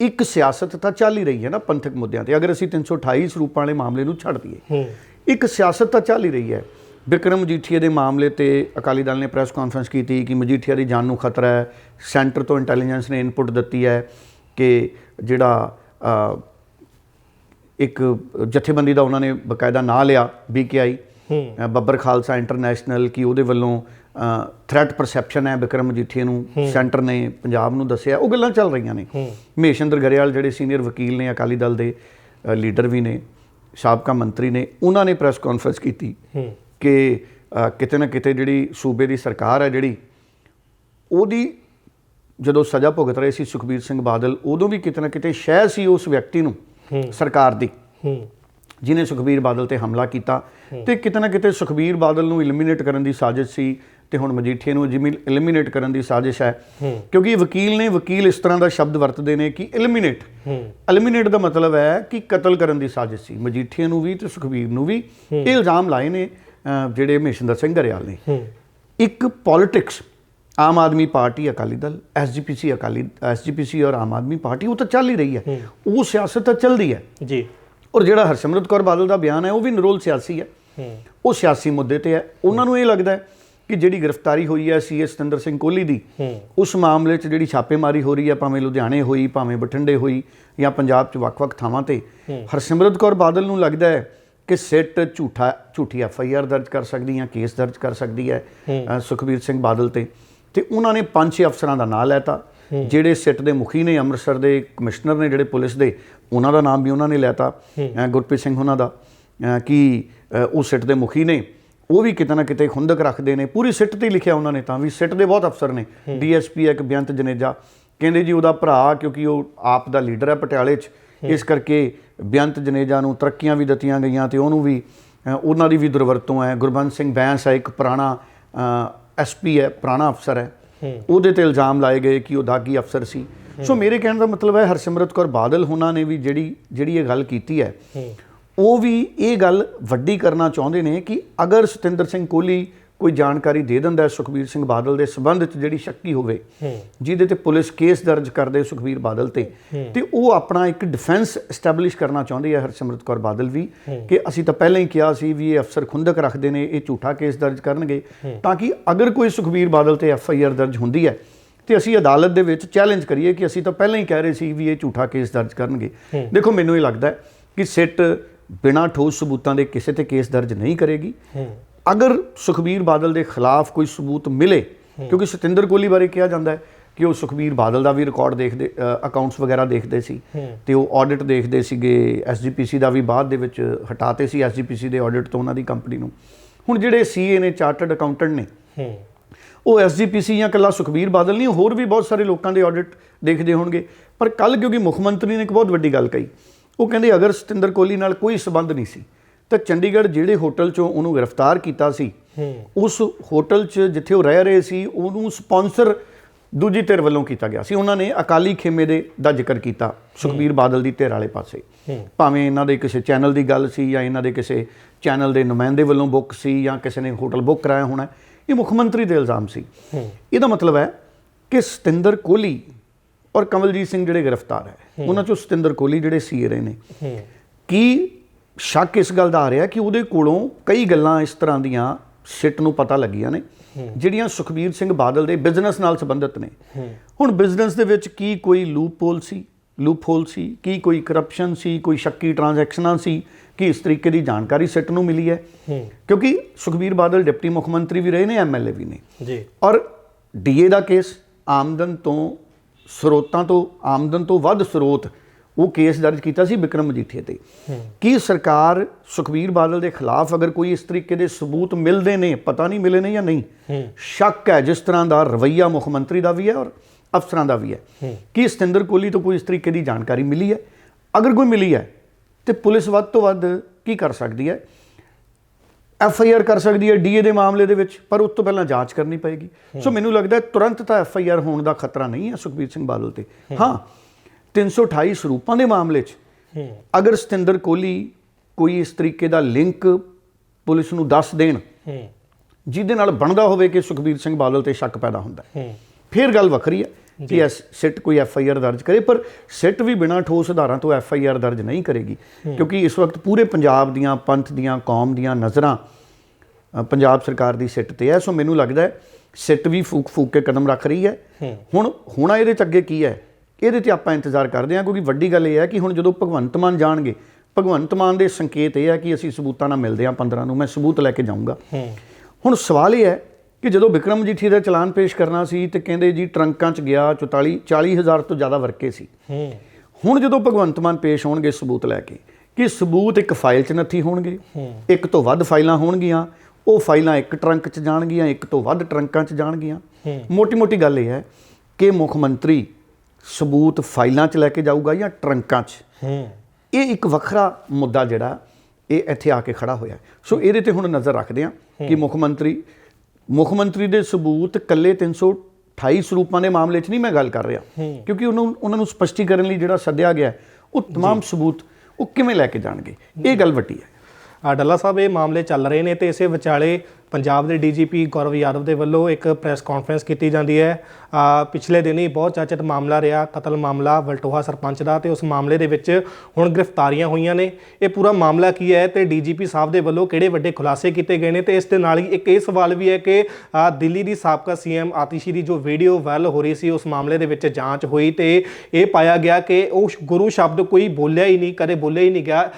ਇੱਕ ਸਿਆਸਤ ਤਾਂ ਚੱਲ ਹੀ ਰਹੀ ਹੈ ਨਾ ਪੰਥਕ ਮੁੱਦਿਆਂ ਤੇ। ਅਗਰ ਅਸੀਂ 328 ਸਰੂਪਾਂ ਵਾਲੇ ਮਾਮਲੇ ਨੂੰ ਛੱਡ ਦਈਏ ਇੱਕ ਸਿਆਸਤ ਤਾਂ ਚੱਲ ਹੀ ਰਹੀ ਹੈ। ਵਿਕਰਮ ਮਜੀਠੀਆ ਦੇ ਮਾਮਲੇ ਤੇ ਅਕਾਲੀ ਦਲ ਨੇ ਪ੍ਰੈਸ ਕਾਨਫਰੰਸ ਕੀਤੀ ਕਿ ਮਜੀਠੀਆ ਦੀ ਜਾਨ ਨੂੰ ਖਤਰਾ ਹੈ। ਸੈਂਟਰ ਤੋਂ ਇੰਟੈਲੀਜੈਂਸ ਨੇ ਇਨਪੁਟ ਦਿੱਤੀ ਹੈ ਕਿ ਜਿਹੜਾ ਇੱਕ ਜਥੇਬੰਦੀ ਦਾ ਉਹਨਾਂ ਨੇ ਬਕਾਇਦਾ ਨਾਂ ਲਿਆ ਬੀਕੇਆਈ ਬੱਬਰ ਖਾਲਸਾ ਇੰਟਰਨੈਸ਼ਨਲ ਕਿ ਉਹਦੇ ਵੱਲੋਂ ਥ੍ਰੈਟ ਪਰਸੈਪਸ਼ਨ ਹੈ ਵਿਕਰਮ ਮਜੀਠੀਆ ਨੂੰ ਸੈਂਟਰ ਨੇ ਪੰਜਾਬ ਨੂੰ ਦੱਸਿਆ ਉਹ ਗੱਲਾਂ ਚੱਲ ਰਹੀਆਂ ਨੇ। ਮਹੇਸ਼ਿੰਦਰ ਗਰੇਵਾਲ ਜਿਹੜੇ ਸੀਨੀਅਰ ਵਕੀਲ ਨੇ ਅਕਾਲੀ ਦਲ ਦੇ ਲੀਡਰ ਵੀ ਨੇ ਸਾਬਕਾ ਮੰਤਰੀ ਨੇ ਉਹਨਾਂ ਨੇ ਪ੍ਰੈਸ ਕਾਨਫਰੰਸ ਕੀਤੀ। ਕਿ ਕਿਤੇ ਨਾ ਕਿਤੇ ਜਿਹੜੀ ਸੂਬੇ ਦੀ ਸਰਕਾਰ ਹੈ ਜਿਹੜੀ ਉਹਦੀ ਜਦੋਂ ਸਜ਼ਾ ਭੁਗਤ ਰਹੇ ਸੀ ਸੁਖਬੀਰ ਸਿੰਘ ਬਾਦਲ ਉਦੋਂ ਵੀ ਕਿਤੇ ਨਾ ਕਿਤੇ ਸ਼ਹਿ ਸੀ ਉਸ ਵਿਅਕਤੀ ਨੂੰ ਸਰਕਾਰ ਦੀ। ਜਿਨੇ ਸੁਖਬੀਰ ਬਾਦਲ ਤੇ ਹਮਲਾ ਕੀਤਾ ਤੇ ਕਿਤੇ ਨਾ ਕਿਤੇ ਸੁਖਬੀਰ ਬਾਦਲ ਨੂੰ ਐਲੀਮੀਨੇਟ ਕਰਨ ਦੀ ਸਾਜ਼ਿਸ਼ ਸੀ ਤੇ ਹੁਣ ਮਜੀਠੀਆ ਨੂੰ ਜਿਵੇਂ ਐਲੀਮੀਨੇਟ ਕਰਨ ਦੀ ਸਾਜ਼ਿਸ਼ ਹੈ। ਕਿਉਂਕਿ ਵਕੀਲ ਨੇ ਵਕੀਲ ਇਸ ਤਰ੍ਹਾਂ ਦਾ ਸ਼ਬਦ ਵਰਤਦੇ ਨੇ ਕਿ ਐਲੀਮੀਨੇਟ ਐਲੀਮੀਨੇਟ ਦਾ ਮਤਲਬ ਹੈ ਕਿ ਕਤਲ ਕਰਨ ਦੀ ਸਾਜ਼ਿਸ਼ ਸੀ। ਮਜੀਠੀਆ ਨੂੰ ਵੀ ਤੇ ਸੁਖਬੀਰ ਨੂੰ ਵੀ ਇਹ ਇਲਜ਼ਾਮ ਲਾਏ ਨੇ ਜਿਹੜੇ ਮਹੇਸ਼ਿੰਦਰ ਸਿੰਘ ਗਰੇਵਾਲ ਨੇ। ਇੱਕ politics Aam Aadmi party Akali Dal SGPC Akali SGPC ਔਰ ਆਮ ਆਦਮੀ ਪਾਰਟੀ ਉਹ ਤਾਂ ਚੱਲ ਹੀ ਰਹੀ ਹੈ। ਉਹ ਸਿਆਸਤ ਤਾਂ ਚੱਲਦੀ ਹੈ। ਜੀ। ਔਰ ਜਿਹੜਾ ਹਰਸਿਮਰਤ ਕੌਰ ਬਾਦਲ ਦਾ ਬਿਆਨ ਹੈ ਉਹ ਵੀ ਨਿਰੋਲ ਸਿਆਸੀ ਹੈ। ਉਹ ਸਿਆਸੀ ਮੁੱਦੇ ਤੇ ਹੈ। ਉਹਨਾਂ ਨੂੰ ਇਹ ਲੱਗਦਾ ਹੈ ਕਿ ਜਿਹੜੀ ਗ੍ਰਿਫਤਾਰੀ ਹੋਈ ਹੈ ਸੀਐਸ ਸਤਿੰਦਰ ਸਿੰਘ ਕੋਹਲੀ ਦੀ ਉਸ ਮਾਮਲੇ 'ਚ ਜਿਹੜੀ ਛਾਪੇਮਾਰੀ ਹੋ ਰਹੀ ਹੈ ਭਾਵੇਂ ਲੁਧਿਆਣੇ ਹੋਈ ਭਾਵੇਂ ਬਠਿੰਡੇ ਹੋਈ ਜਾਂ ਪੰਜਾਬ 'ਚ ਵੱਖ-ਵੱਖ ਥਾਵਾਂ ਤੇ ਹਰਸਿਮਰਤ ਕੌਰ ਬਾਦਲ ਨੂੰ ਲੱਗਦਾ ਹੈ ਕਿ ਸਿੱਟ ਝੂਠਾ ਝੂਠੀ ਐਫਆਈਆਰ ਦਰਜ ਕਰ ਸਕਦੀ ਹੈ ਕੇਸ ਦਰਜ ਕਰ ਸਕਦੀ ਹੈ। ਸੁਖਬੀਰ ਸਿੰਘ ਬਾਦਲ ਤੇ। ਤੇ ਉਹਨਾਂ ਨੇ ਪੰਜ ਛੇ ਅਫਸਰਾਂ ਦਾ ਨਾਂ ਲੈਤਾ ਜਿਹੜੇ ਸਿੱਟ ਦੇ ਮੁਖੀ ਨੇ ਅੰਮ੍ਰਿਤਸਰ ਦੇ ਕਮਿਸ਼ਨਰ ਨੇ ਜਿਹੜੇ ਪੁਲਿਸ ਦੇ ਉਹਨਾਂ ਦਾ ਨਾਮ ਵੀ ਉਹਨਾਂ ਨੇ ਲੈਤਾ ਗੁਰਪ੍ਰੀਤ ਸਿੰਘ ਉਹਨਾਂ ਦਾ ਕਿ ਉਹ ਸਿੱਟ ਦੇ ਮੁਖੀ ਨੇ ਉਹ ਵੀ ਕਿਤੇ ਨਾ ਕਿਤੇ ਖੁੰਦਕ ਰੱਖਦੇ ਨੇ ਪੂਰੀ ਸਿੱਟ ਤੇ ਲਿਖਿਆ ਉਹਨਾਂ ਨੇ ਤਾਂ ਵੀ ਸਿੱਟ ਦੇ ਬਹੁਤ ਅਫਸਰ ਨੇ। ਡੀਐਸਪੀ ਇੱਕ ਬੇਅੰਤ ਜਨੇਜਾ। ਕਹਿੰਦੇ ਜੀ ਉਹਦਾ ਭਰਾ ਕਿਉਂਕਿ ਉਹ ਆਪ ਦਾ ਲੀਡਰ ਹੈ ਪਟਿਆਲੇ 'ਚ ਇਸ ਕਰਕੇ ਬੇਅੰਤ ਜਨੇਜਾ ਨੂੰ ਤਰੱਕੀਆਂ ਵੀ ਦਿੱਤੀਆਂ ਗਈਆਂ ਤੇ ਉਹਨੂੰ ਵੀ ਉਹਨਾਂ ਦੀ ਵੀ ਦੁਰਵਰਤੋਂ ਹੈ। ਗੁਰਬੰਦ ਸਿੰਘ ਬੈਂਸ ਹੈ ਇੱਕ ਪੁਰਾਣਾ ਐਸਪੀ ਹੈ ਪੁਰਾਣਾ ਅਫਸਰ ਹੈ। ਉਹਦੇ ਤੇ ਇਲਜ਼ਾਮ ਲਾਏ ਗਏ ਕਿ ਉਹ ਦਾਗੀ ਅਫਸਰ ਸੀ। ਸੋ ਮੇਰੇ ਕਹਿਣ ਦਾ ਮਤਲਬ ਹੈ ਹਰਸਿਮਰਤ ਕੌਰ ਬਾਦਲ ਉਹਨਾਂ ਨੇ ਵੀ ਜਿਹੜੀ ਜਿਹੜੀ ਇਹ ਗੱਲ ਕੀਤੀ ਹੈ। ਉਹ ਵੀ ਇਹ ਗੱਲ ਵੱਡੀ ਕਰਨਾ ਚਾਹੁੰਦੇ ਨੇ ਕਿ ਅਗਰ ਸਤਿੰਦਰ ਸਿੰਘ ਕੋਹਲੀ ਕੋਈ ਜਾਣਕਾਰੀ ਦੇ ਦਿੰਦਾ ਸੁਖਬੀਰ ਸਿੰਘ ਬਾਦਲ ਦੇ ਸਬੰਧ 'ਚ ਜਿਹੜੀ ਸ਼ੱਕੀ ਹੋਵੇ ਜਿਹਦੇ ਤੇ ਪੁਲਿਸ ਕੇਸ ਦਰਜ ਕਰਦੇ ਸੁਖਬੀਰ ਬਾਦਲ ਤੇ। ਤੇ ਉਹ ਆਪਣਾ ਇੱਕ ਡਿਫੈਂਸ ਐਸਟੈਬਲਿਸ਼ ਕਰਨਾ ਚਾਹੁੰਦੀ ਹੈ ਹਰਸਿਮਰਤ ਕੌਰ ਬਾਦਲ ਵੀ ਕਿ ਅਸੀਂ ਤਾਂ ਪਹਿਲਾਂ ਹੀ ਕਿਹਾ ਸੀ ਵੀ ਇਹ ਅਫਸਰ ਖੁੰਦਕ ਰੱਖਦੇ ਨੇ ਇਹ ਝੂਠਾ ਕੇਸ ਦਰਜ ਕਰਨਗੇ। ਤਾਂ ਕਿ ਅਗਰ ਕੋਈ ਸੁਖਬੀਰ ਬਾਦਲ ਤੇ ਐਫ ਆਈ ਆਰ ਦਰਜ ਹੁੰਦੀ ਹੈ ਤੇ ਅਸੀਂ ਅਦਾਲਤ ਦੇ ਵਿੱਚ ਚੈਲੰਜ ਕਰੀਏ ਕਿ ਅਸੀਂ ਤਾਂ ਪਹਿਲਾਂ ਹੀ ਕਹਿ ਰਹੇ ਸੀ ਵੀ ਇਹ ਝੂਠਾ ਕੇਸ ਦਰਜ ਕਰਨਗੇ। ਦੇਖੋ ਮੈਨੂੰ ਇਹ ਲੱਗਦਾ ਹੈ ਕਿ ਸਿੱਟ ਬਿਨਾਂ ਠੋਸ ਸਬੂਤਾਂ ਦੇ ਕਿਸੇ ਤੇ ਕੇਸ ਦਰਜ ਨਹੀਂ ਕਰੇਗੀ। ਅਗਰ ਸੁਖਬੀਰ ਬਾਦਲ ਦੇ ਖਿਲਾਫ ਕੋਈ ਸਬੂਤ ਮਿਲੇ ਕਿਉਂਕਿ ਸਤਿੰਦਰ ਕੋਹਲੀ ਬਾਰੇ ਕਿਹਾ ਜਾਂਦਾ ਹੈ ਕਿ ਉਹ ਸੁਖਬੀਰ ਬਾਦਲ ਦਾ ਵੀ ਰਿਕਾਰਡ ਦੇਖਦੇ ਅਕਾਊਂਟਸ ਵਗੈਰਾ ਦੇਖਦੇ ਸੀ ਤੇ ਉਹ ਆਡਿਟ ਦੇਖਦੇ ਸੀਗੇ ਐਸਜੀਪੀਸੀ ਦਾ ਵੀ ਬਾਅਦ ਦੇ ਵਿੱਚ ਹਟਾਤੇ ਸੀ ਐਸਜੀਪੀਸੀ ਦੇ ਆਡਿਟ ਤੋਂ ਉਹਨਾਂ ਦੀ ਕੰਪਨੀ ਨੂੰ। ਹੁਣ ਜਿਹੜੇ ਸੀਏ ਨੇ ਚਾਰਟਰਡ ਅਕਾਊਂਟੈਂਟ ਨੇ ਉਹ ਐਸਜੀਪੀਸੀ ਜਾਂ ਕੱਲਾ ਸੁਖਬੀਰ ਬਾਦਲ ਨਹੀਂ ਹੋਰ ਵੀ ਬਹੁਤ ਸਾਰੇ ਲੋਕਾਂ ਦੇ ਆਡਿਟ ਦੇਖਦੇ ਹੋਣਗੇ। ਪਰ ਕੱਲ ਕਿਉਂਕਿ ਮੁੱਖ ਮੰਤਰੀ ਨੇ ਇੱਕ ਬਹੁਤ ਵੱਡੀ ਗੱਲ ਕਹੀ ਉਹ ਕਹਿੰਦੇ ਅਗਰ ਸਤਿੰਦਰ ਕੋਹਲੀ ਨਾਲ ਕੋਈ ਸਬੰਧ ਨਹੀਂ ਸੀ ਤਾਂ ਚੰਡੀਗੜ੍ਹ ਜਿਹੜੇ ਹੋਟਲ 'ਚੋਂ ਉਹਨੂੰ ਗ੍ਰਿਫਤਾਰ ਕੀਤਾ ਸੀ ਉਸ ਹੋਟਲ 'ਚ ਜਿੱਥੇ ਉਹ ਰਹਿ ਰਹੇ ਸੀ ਉਹਨੂੰ ਸਪਾਂਸਰ ਦੂਜੀ ਧਿਰ ਵੱਲੋਂ ਕੀਤਾ ਗਿਆ ਸੀ। ਉਹਨਾਂ ਨੇ ਅਕਾਲੀ ਖੇਮੇ ਦੇ ਦਾ ਜ਼ਿਕਰ ਕੀਤਾ ਸੁਖਬੀਰ ਬਾਦਲ ਦੀ ਧਿਰ ਵਾਲੇ ਪਾਸੇ। ਭਾਵੇਂ ਇਹਨਾਂ ਦੇ ਕਿਸੇ ਚੈਨਲ ਦੀ ਗੱਲ ਸੀ ਜਾਂ ਇਹਨਾਂ ਦੇ ਕਿਸੇ ਚੈਨਲ ਦੇ ਨੁਮਾਇੰਦੇ ਵੱਲੋਂ ਬੁੱਕ ਸੀ ਜਾਂ ਕਿਸੇ ਨੇ ਹੋਟਲ ਬੁੱਕ ਕਰਾਇਆ ਹੋਣਾ ਇਹ ਮੁੱਖ ਮੰਤਰੀ ਦੇ ਇਲਜ਼ਾਮ ਸੀ। ਇਹਦਾ ਮਤਲਬ ਹੈ ਕਿ ਸਤਿੰਦਰ ਕੋਹਲੀ ਔਰ ਕਮਲਜੀਤ ਸਿੰਘ ਜਿਹੜੇ ਗ੍ਰਿਫਤਾਰ ਹੈ ਉਹਨਾਂ ਚੋਂ ਸਤਿੰਦਰ ਕੋਹਲੀ ਜਿਹੜੇ ਸੀ ਰਹੇ ਨੇ। ਕੀ ਸ਼ੱਕ ਇਸ ਗੱਲ ਦਾ ਆ ਰਿਹਾ ਕਿ ਉਹਦੇ ਕੋਲੋਂ ਕਈ ਗੱਲਾਂ ਇਸ ਤਰ੍ਹਾਂ ਦੀਆਂ ਸਿੱਟ ਨੂੰ ਪਤਾ ਲੱਗੀਆਂ ਨੇ ਜਿਹੜੀਆਂ ਸੁਖਬੀਰ ਸਿੰਘ ਬਾਦਲ ਦੇ ਬਿਜ਼ਨਸ ਨਾਲ ਸੰਬੰਧਿਤ ਨੇ। ਹੁਣ ਬਿਜ਼ਨਸ ਦੇ ਵਿੱਚ ਕੀ ਕੋਈ ਲੂਪ ਹੋਲ ਸੀ? ਲੂਪ ਹੋਲ ਸੀ? ਕੀ ਕੋਈ ਕਰਪਸ਼ਨ ਸੀ? ਕੋਈ ਸ਼ੱਕੀ ਟ੍ਰਾਂਜੈਕਸ਼ਨਾਂ ਸੀ? ਕਿ ਇਸ ਤਰੀਕੇ ਦੀ ਜਾਣਕਾਰੀ ਸਿੱਟ ਨੂੰ ਮਿਲੀ ਹੈ? ਕਿਉਂਕਿ ਸੁਖਬੀਰ ਬਾਦਲ ਡਿਪਟੀ ਮੁੱਖ ਮੰਤਰੀ ਵੀ ਰਹੇ ਨੇ ਐਮਐਲਏ ਵੀ ਨੇ। ਜੀ। ਔਰ ਡੀਏ ਦਾ ਕੇਸ ਆਮਦਨ ਤੋਂ ਸਰੋਤਾਂ ਤੋਂ ਆਮਦਨ ਤੋਂ ਵੱਧ ਸਰੋਤ ਉਹ ਕੇਸ ਦਰਜ ਕੀਤਾ ਸੀ ਵਿਕਰਮ ਮਜੀਠੀਆ ਤੇ। ਕੀ ਸਰਕਾਰ ਸੁਖਬੀਰ ਬਾਦਲ ਦੇ ਖਿਲਾਫ ਅਗਰ ਕੋਈ ਇਸ ਤਰੀਕੇ ਦੇ ਸਬੂਤ ਮਿਲਦੇ ਨੇ ਪਤਾ ਨਹੀਂ ਮਿਲੇ ਨੇ ਜਾਂ ਨਹੀਂ? ਸ਼ੱਕ ਹੈ ਜਿਸ ਤਰ੍ਹਾਂ ਦਾ ਰਵਈਆ ਮੁੱਖ ਮੰਤਰੀ ਦਾ ਵੀ ਹੈ ਔਰ ਅਫਸਰਾਂ ਦਾ ਵੀ ਹੈ। ਕੀ ਸਤਿੰਦਰ ਕੋਹਲੀ ਤੋਂ ਕੋਈ ਇਸ ਤਰੀਕੇ ਦੀ ਜਾਣਕਾਰੀ ਮਿਲੀ ਹੈ? ਅਗਰ ਕੋਈ ਮਿਲੀ ਹੈ ਤੇ ਪੁਲਿਸ ਵੱਧ ਤੋਂ ਵੱਧ ਕੀ ਕਰ ਸਕਦੀ ਹੈ? ਐਫ ਆਈ ਆਰ ਕਰ ਸਕਦੀ ਹੈ ਡੀਏ ਦੇ ਮਾਮਲੇ ਦੇ ਵਿੱਚ ਪਰ ਉਸ ਤੋਂ ਪਹਿਲਾਂ ਜਾਂਚ ਕਰਨੀ ਪਏਗੀ। ਸੋ ਮੈਨੂੰ ਲੱਗਦਾ ਤੁਰੰਤ ਤਾਂ ਐਫ ਆਈ ਆਰ ਹੋਣ ਦਾ ਖਤਰਾ ਨਹੀਂ ਹੈ ਸੁਖਬੀਰ ਸਿੰਘ ਬਾਦਲ ਤੇ। ਹਾਂ 328 ਸਰੂਪਾਂ ਦੇ ਮਾਮਲੇ 'ਚ ਅਗਰ ਸਤਿੰਦਰ ਕੋਹਲੀ ਕੋਈ ਇਸ ਤਰੀਕੇ ਦਾ ਲਿੰਕ ਪੁਲਿਸ ਨੂੰ ਦੱਸ ਦੇਣ ਜਿਹਦੇ ਨਾਲ ਬਣਦਾ ਹੋਵੇ ਕਿ ਸੁਖਬੀਰ ਸਿੰਘ ਬਾਦਲ ਤੇ ਸ਼ੱਕ ਪੈਦਾ ਹੁੰਦਾ ਫਿਰ ਗੱਲ ਵੱਖਰੀ ਹੈ ਕਿ ਐਸ ਸਿੱਟ ਕੋਈ ਐਫ ਆਈ ਆਰ ਦਰਜ ਕਰੇ ਪਰ ਸਿੱਟ ਵੀ ਬਿਨਾਂ ਠੋਸ ਆਧਾਰਾਂ ਤੋਂ ਐਫ ਆਈ ਆਰ ਦਰਜ ਨਹੀਂ ਕਰੇਗੀ ਕਿਉਂਕਿ ਇਸ ਵਕਤ ਪੂਰੇ ਪੰਜਾਬ ਦੀਆਂ ਪੰਥ ਦੀਆਂ ਕੌਮ ਦੀਆਂ ਨਜ਼ਰਾਂ ਪੰਜਾਬ ਸਰਕਾਰ ਦੀ ਸਿੱਟ ਤੇ ਹੈ। ਸੋ ਮੈਨੂੰ ਲੱਗਦਾ ਹੈ ਸਿੱਟ ਵੀ ਫੂਕ ਫੂਕ ਕੇ ਕਦਮ ਰੱਖ ਰਹੀ ਹੈ। ਹੁਣ ਹੋਣਾ ਇਹਦੇ ਚ ਅੱਗੇ ਕੀ ਹੈ? ਇਹਦੇ ਤੇ ਆਪਾਂ ਇੰਤਜ਼ਾਰ ਕਰਦੇ ਹਾਂ ਕਿਉਂਕਿ ਵੱਡੀ ਗੱਲ ਇਹ ਹੈ ਕਿ ਹੁਣ ਜਦੋਂ ਭਗਵੰਤ ਮਾਨ ਜਾਣਗੇ ਭਗਵੰਤ ਮਾਨ ਦੇ ਸੰਕੇਤ ਇਹ ਹੈ ਕਿ ਅਸੀਂ ਸਬੂਤਾਂ ਨਾਲ ਮਿਲਦੇ ਹਾਂ 15 ਨੂੰ ਮੈਂ ਸਬੂਤ ਲੈ ਕੇ ਜਾਊਂਗਾ। ਹੁਣ ਸਵਾਲ ਇਹ ਹੈ ਕਿ ਜਦੋਂ ਵਿਕਰਮ ਮਜੀਠੀ ਦਾ ਚਲਾਨ ਪੇਸ਼ ਕਰਨਾ ਸੀ ਤੇ ਕਹਿੰਦੇ ਜੀ ਟਰੰਕਾਂ 'ਚ ਗਿਆ 44 40000 ਤੋਂ ਜ਼ਿਆਦਾ ਵਰਕੇ ਸੀ। ਹੁਣ ਜਦੋਂ ਭਗਵੰਤ ਮਾਨ ਪੇਸ਼ ਹੋਣਗੇ ਸਬੂਤ ਲੈ ਕੇ ਕਿ ਸਬੂਤ ਇੱਕ ਫਾਈਲ 'ਚ ਨੱਥੀ ਹੋਣਗੇ ਇੱਕ ਤੋਂ ਵੱਧ ਫਾਈਲਾਂ ਹੋਣਗੀਆਂ ਉਹ ਫਾਈਲਾਂ ਇੱਕ ਟਰੰਕ 'ਚ ਜਾਣਗੀਆਂ ਇੱਕ ਤੋਂ ਵੱਧ ਟਰੰਕਾਂ 'ਚ ਜਾਣਗੀਆਂ। ਮੋਟੀ-ਮੋਟੀ ਗੱਲ ਇਹ ਹੈ ਕਿ ਮੁੱਖ ਮੰਤਰੀ ਸਬੂਤ ਫਾਈਲਾਂ 'ਚ ਲੈ ਕੇ ਜਾਊਗਾ ਜਾਂ ਟਰੰਕਾਂ 'ਚ ਇਹ ਇੱਕ ਵੱਖਰਾ ਮੁੱਦਾ ਜਿਹੜਾ ਇਹ ਇੱਥੇ ਆ ਕੇ ਖੜਾ ਹੋਇਆ ਹੈ। ਸੋ ਇਹਦੇ ਤੇ ਹੁਣ ਨਜ਼ਰ ਰੱਖਦੇ ਹਾਂ ਕਿ ਮੁੱਖ ਮੰਤਰੀ ਮੁੱਖ ਮੰਤਰੀ ਦੇ ਸਬੂਤ ਕੱਲੇ 328 ਸਰੂਪਾਂ ਦੇ ਮਾਮਲੇ 'ਚ ਨਹੀਂ ਮੈਂ ਗੱਲ ਕਰ ਰਿਹਾ ਕਿਉਂਕਿ ਉਹਨੂੰ ਉਹਨਾਂ ਨੂੰ ਸਪਸ਼ਟੀਕਰਨ ਲਈ ਜਿਹੜਾ ਸੱਦਿਆ ਗਿਆ ਹੈ, ਉਹ तमाम ਸਬੂਤ ਉਹ ਕਿਵੇਂ ਲੈ ਕੇ ਜਾਣਗੇ ਇਹ ਗੱਲ ਵੱਡੀ ਹੈ ਆ ਡੱਲਾ ਸਾਹਿਬ ਇਹ ਮਾਮਲੇ ਚੱਲ ਰਹੇ ਨੇ ਤੇ ਇਸੇ ਵਿਚਾਲੇ ਪੰਜਾਬ ਦੇ ਡੀਜੀਪੀ ਗੌਰਵ ਯਾਦਵ ਦੇ ਵੱਲੋਂ ਇੱਕ ਪ੍ਰੈਸ ਕਾਨਫਰੰਸ ਕੀਤੀ ਜਾਂਦੀ ਹੈ। ਪਿਛਲੇ ਦਿਨ ਹੀ ਬਹੁਤ ਚਰਚਿਤ ਮਾਮਲਾ ਰਿਹਾ, ਕਤਲ ਮਾਮਲਾ, ਵਲਟੋਹਾ ਸਰਪੰਚ ਦਾ ਤੇ ਉਸ ਮਾਮਲੇ ਦੇ ਵਿੱਚ ਹੁਣ ਗ੍ਰਿਫਤਾਰੀਆਂ ਹੋਈਆਂ ਨੇ। ਇਹ ਪੂਰਾ ਮਾਮਲਾ ਕੀ ਹੈ ਤੇ ਡੀਜੀਪੀ ਸਾਹਿਬ ਦੇ ਵੱਲੋਂ ਕਿਹੜੇ ਵੱਡੇ ਖੁਲਾਸੇ ਕੀਤੇ ਗਏ ਨੇ ਤੇ ਇਸ ਦੇ ਨਾਲ ਹੀ ਇੱਕ ਇਹ ਸਵਾਲ ਵੀ ਹੈ ਕਿ ਦਿੱਲੀ ਦੀ ਸਾਬਕਾ ਸੀਐਮ ਆਤਿਸ਼ੀ ਦੀ ਜੋ ਵੀਡੀਓ ਵਾਇਰਲ ਹੋ ਰਹੀ ਸੀ, ਉਸ ਮਾਮਲੇ ਦੇ ਵਿੱਚ ਜਾਂਚ ਹੋਈ ਤੇ ਇਹ ਪਾਇਆ ਗਿਆ ਕਿ ਉਹ ਗੁਰੂ ਸ਼ਬਦ ਕੋਈ ਬੋਲਿਆ ਹੀ ਨਹੀਂ, ਕਦੇ ਬੋਲਿਆ ਹੀ ਨਹੀਂ ਗਿਆ।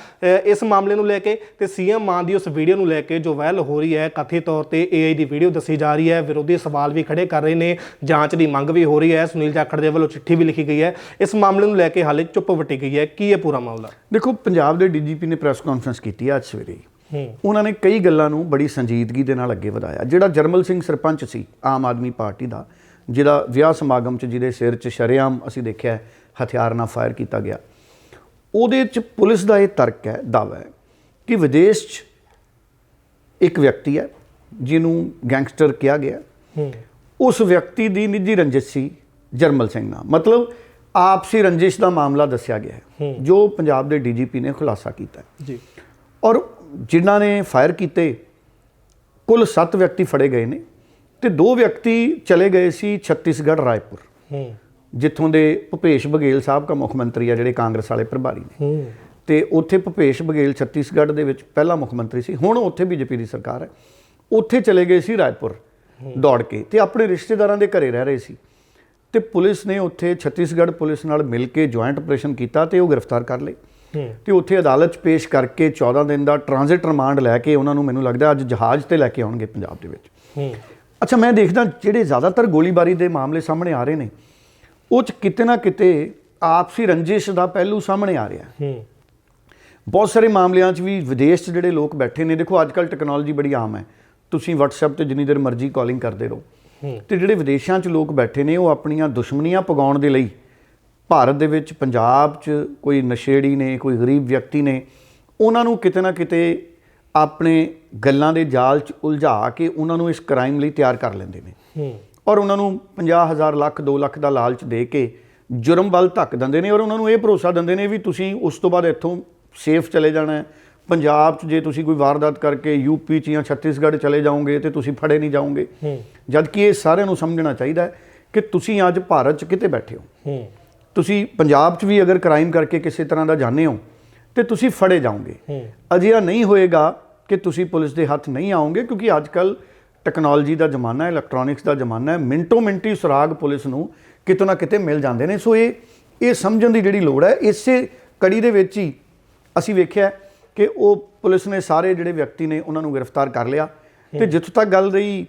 ਇਸ ਮਾਮਲੇ ਨੂੰ ਲੈ ਕੇ ਤੇ ਸੀਐਮ ਮਾਨ ਦੀ ਉਸ ਵੀਡੀਓ ਨੂੰ ਲੈ ਕੇ ਜੋ ਵਾਇਰਲ ਹੋ ਰਹੀ ਹੈ, ਕਥਿਤ ਤੌਰ ਤੇ ਏਆਈ ਦੀ ਵੀਡੀਓ ਦੱਸੀ ਜਾ ਰਹੀ ਹੈ। ਵਿਰੋਧੀ ਸਵਾਲ ਵੀ ਖੜੇ ਕਰ ਰਹੇ ਨੇ। ਜਾਂਚ ਦੀ ਮੰਗ ਵੀ ਹੋ ਰਹੀ ਹੈ। ਸੁਨੀਲ ਜਾਖੜ ਦੇ ਵੱਲੋਂ ਚਿੱਠੀ ਵੀ ਲਿਖੀ ਗਈ ਹੈ। ਇਸ ਮਾਮਲੇ ਨੂੰ ਲੈ ਕੇ ਹਾਲੇ ਚੁੱਪ ਵੱਟੀ ਗਈ ਹੈ। ਕੀ ਹੈ ਪੂਰਾ ਮਾਮਲਾ? ਦੇਖੋ ਪੰਜਾਬ ਦੇ ਡੀਜੀਪੀ ਨੇ ਪ੍ਰੈਸ ਕਾਨਫਰੰਸ ਕੀਤੀ ਅੱਜ ਸਵੇਰੇ। ਉਹਨਾਂ ਨੇ ਕਈ ਗੱਲਾਂ ਨੂੰ ਬੜੀ ਸੰਜੀਦਗੀ ਦੇ ਨਾਲ ਅੱਗੇ ਵਧਾਇਆ। ਜਿਹੜਾ ਜਰਮਲ ਸਿੰਘ ਸਰਪੰਚ ਸੀ ਆਮ ਆਦਮੀ ਪਾਰਟੀ ਦਾ ਜਿਹਦਾ ਵਿਆਹ ਸਮਾਗਮ 'ਚ ਜਿਹਦੇ ਸਿਰ 'ਚ ਸ਼ਰੇਆਮ ਅਸੀਂ ਦੇਖਿਆ ਹਥਿਆਰ ਨਾਲ ਫਾਇਰ ਕੀਤਾ ਗਿਆ। ਉਹਦੇ 'ਚ ਪੁਲਿਸ ਦਾ ਇਹ ਤਰਕ ਹੈ ਦਾਅਵਾ ਹੈ ਕਿ ਵਿਦੇਸ਼ 'ਚ ਇੱਕ ਵਿਅਕਤੀ ਹੈ ਜਿਹਨੂੰ ਗੈਂਗਸਟਰ ਕਿਹਾ ਗਿਆ। ਉਸ ਵਿਅਕਤੀ ਦੀ ਨਿੱਜੀ ਰੰਜਿਸ਼ ਸੀ ਜਰਮਲ ਸਿੰਘ ਨਾਲ। ਮਤਲਬ ਆਪਸੀ ਰੰਜਿਸ਼ ਦਾ ਮਾਮਲਾ ਦੱਸਿਆ ਗਿਆ ਹੈ। ਜੋ ਪੰਜਾਬ ਦੇ ਡੀਜੀਪੀ ਨੇ ਖੁਲਾਸਾ ਕੀਤਾ ਜੀ। ਔਰ ਜਿਨ੍ਹਾਂ ਨੇ ਫਾਇਰ ਕੀਤੇ ਕੁੱਲ 7 ਵਿਅਕਤੀ ਫੜੇ ਗਏ ਨੇ ਤੇ ਦੋ ਵਿਅਕਤੀ ਚਲੇ ਗਏ ਸੀ ਛੱਤੀਸਗੜ੍ਹ ਰਾਏਪੁਰ ਹੂੰ। ਜਿੱਥੋਂ ਦੇ ਭੁਪੇਸ਼ ਬਘੇਲ ਸਾਹਿਬ ਦਾ ਮੁੱਖ ਮੰਤਰੀ ਆ ਜਿਹੜੇ ਕਾਂਗਰਸ ਵਾਲੇ ਪ੍ਰਭਾਰੀ ਨੇ। ਹੂੰ। ਤੇ ਉੱਥੇ ਭੁਪੇਸ਼ ਬਘੇਲ ਛੱਤੀਸਗੜ੍ਹ ਦੇ ਵਿੱਚ ਪਹਿਲਾ ਮੁੱਖ ਮੰਤਰੀ ਸੀ। ਹੁਣ ਉੱਥੇ ਬੀਜੇਪੀ ਦੀ ਸਰਕਾਰ ਹੈ। ਉੱਥੇ ਚਲੇ ਗਏ ਸੀ ਰਾਏਪੁਰ ਦੌੜ ਕੇ ਤੇ ਆਪਣੇ ਰਿਸ਼ਤੇਦਾਰਾਂ ਦੇ ਘਰੇ ਰਹਿ ਰਹੇ ਸੀ। ਤੇ ਪੁਲਿਸ ਨੇ ਉੱਥੇ ਛੱਤੀਸਗੜ੍ਹ ਪੁਲਿਸ ਨਾਲ ਮਿਲ ਕੇ ਜੁਆਇੰਟ ਆਪਰੇਸ਼ਨ ਕੀਤਾ ਤੇ ਉਹ ਗ੍ਰਿਫਤਾਰ ਕਰ ਲਏ। ਤੇ ਉੱਥੇ ਅਦਾਲਤ 'ਚ ਪੇਸ਼ ਕਰਕੇ 14 ਦਿਨ ਦਾ ਟ੍ਰਾਂਜ਼ਿਟ ਰਿਮਾਂਡ ਲੈ ਕੇ ਉਹਨਾਂ ਨੂੰ ਮੈਨੂੰ ਲੱਗਦਾ ਅੱਜ ਜਹਾਜ਼ ਤੇ ਲੈ ਕੇ ਆਉਣਗੇ ਪੰਜਾਬ ਦੇ ਵਿੱਚ। ਅੱਛਾ ਮੈਂ ਦੇਖਦਾ ਜਿਹੜੇ ਜ਼ਿਆਦਾਤਰ ਗੋਲੀਬਾਰੀ ਦੇ ਮਾਮਲੇ ਸਾਹਮਣੇ ਆ ਰਹੇ ਨੇ ਉਹ 'ਚ ਕਿਤੇ ਨਾ ਕਿਤੇ ਆਪਸੀ ਰੰਜਿਸ਼ ਦਾ ਪਹਿਲੂ ਸਾਹਮਣੇ ਆ ਰਿਹਾ। ਬਹੁਤ ਸਾਰੇ ਮਾਮਲਿਆਂ 'ਚ ਵੀ ਵਿਦੇਸ਼ 'ਚ ਜਿਹੜੇ ਲੋਕ ਬੈਠੇ ਨੇ ਦੇਖੋ ਅੱਜ ਕੱਲ੍ਹ ਟੈਕਨੋਲੋਜੀ ਬੜੀ ਆਮ ਹੈ। ਤੁਸੀਂ WhatsApp ਤੇ ਜਿੰਨੀ ਦੇਰ ਮਰਜ਼ੀ ਕਾਲਿੰਗ ਕਰਦੇ ਰਹੋ। ਤੇ ਜਿਹੜੇ ਵਿਦੇਸ਼ਾਂ 'ਚ ਲੋਕ ਬੈਠੇ ਨੇ ਉਹ ਆਪਣੀਆਂ ਦੁਸ਼ਮਣੀਆਂ ਪਗਾਉਣ ਦੇ ਲਈ ਭਾਰਤ ਦੇ ਵਿੱਚ ਪੰਜਾਬ 'ਚ ਕੋਈ ਨਸ਼ੇੜੀ ਨੇ ਕੋਈ ਗਰੀਬ ਵਿਅਕਤੀ ਨੇ ਉਹਨਾਂ ਨੂੰ ਕਿਤੇ ਨਾ ਕਿਤੇ ਆਪਣੇ ਗੱਲਾਂ ਦੇ ਜਾਲ 'ਚ ਉਲਝਾ ਕੇ ਉਹਨਾਂ ਨੂੰ ਇਸ ਕ੍ਰਾਈਮ ਲਈ ਤਿਆਰ ਕਰ ਲੈਂਦੇ ਨੇ। ਔਰ ਉਹਨਾਂ ਨੂੰ 50000 ਲੱਖ 2 ਲੱਖ ਦਾ ਲਾਲਚ ਦੇ ਕੇ ਜੁਰਮ ਵੱਲ ਧੱਕ ਦਿੰਦੇ ਨੇ ਔਰ ਉਹਨਾਂ ਨੂੰ ਇਹ ਭਰੋਸਾ ਦਿੰਦੇ ਨੇ ਵੀ ਤੁਸੀਂ ਉਸ ਤੋਂ ਬਾਅਦ ਇੱਥੋਂ ਸੇਫ ਚਲੇ ਜਾਣਾ ਹੈ। ਪੰਜਾਬ 'ਚ ਜੇ ਤੁਸੀਂ ਕੋਈ ਵਾਰਦਾਤ ਕਰਕੇ ਯੂਪੀ 'ਚ ਜਾਂ ਛੱਤੀਸਗੜ੍ਹ ਚਲੇ ਜਾਓਗੇ ਤੇ ਤੁਸੀਂ ਫੜੇ ਨਹੀਂ ਜਾਓਗੇ। ਹੂੰ। ਜਦ ਕਿ ਇਹ ਸਾਰਿਆਂ ਨੂੰ ਸਮਝਣਾ ਚਾਹੀਦਾ ਹੈ ਕਿ ਤੁਸੀਂ ਅੱਜ ਭਾਰਤ 'ਚ ਕਿਤੇ ਬੈਠੇ ਹੋ। ਹੂੰ। ਤੁਸੀਂ ਪੰਜਾਬ 'ਚ ਵੀ ਅਗਰ ਕ੍ਰਾਈਮ ਕਰਕੇ ਕਿਸੇ ਤਰ੍ਹਾਂ ਦਾ ਜਾਣੇ ਹੋ ਤੇ ਤੁਸੀਂ ਫੜੇ ਜਾਓਗੇ। ਹੂੰ। ਅਜਿਹਾ ਨਹੀਂ ਹੋਏਗਾ ਕਿ ਤੁਸੀਂ ਪੁਲਿਸ ਦੇ ਹੱਥ ਨਹੀਂ ਆਓਗੇ ਕਿਉਂਕਿ ਅੱਜ ਕੱਲ ਟੈਕਨੋਲੋਜੀ ਦਾ ਜ਼ਮਾਨਾ ਹੈ ਇਲੈਕਟ੍ਰੋਨਿਕਸ ਦਾ ਜ਼ਮਾਨਾ ਹੈ ਮਿੰਟੋ ਮਿੰਟੀ ਸੁਰਾਗ ਪੁਲਿਸ ਨੂੰ ਕਿਤੋਂ ਨਾ ਕਿਤੇ ਮਿਲ ਜਾਂਦੇ ਨੇ। ਸੋ ਇਹ ਇਹ ਸਮਝਣ ਦੀ ਜਿਹੜੀ ਲੋੜ ਹੈ ਇਸੇ ਕੜੀ ਦੇ ਵਿੱਚ ਹੀ ਅਸੀਂ ਵੇਖਿਆ ਕਿ ਉਹ ਪੁਲਿਸ ਨੇ ਸਾਰੇ ਜਿਹੜੇ ਵਿਅਕਤੀ ਨੇ ਉਹਨਾਂ ਨੂੰ ਗ੍ਰਿਫਤਾਰ ਕਰ ਲਿਆ। ਤੇ ਜਿੱਥੋਂ ਤੱਕ ਗੱਲ ਰਹੀ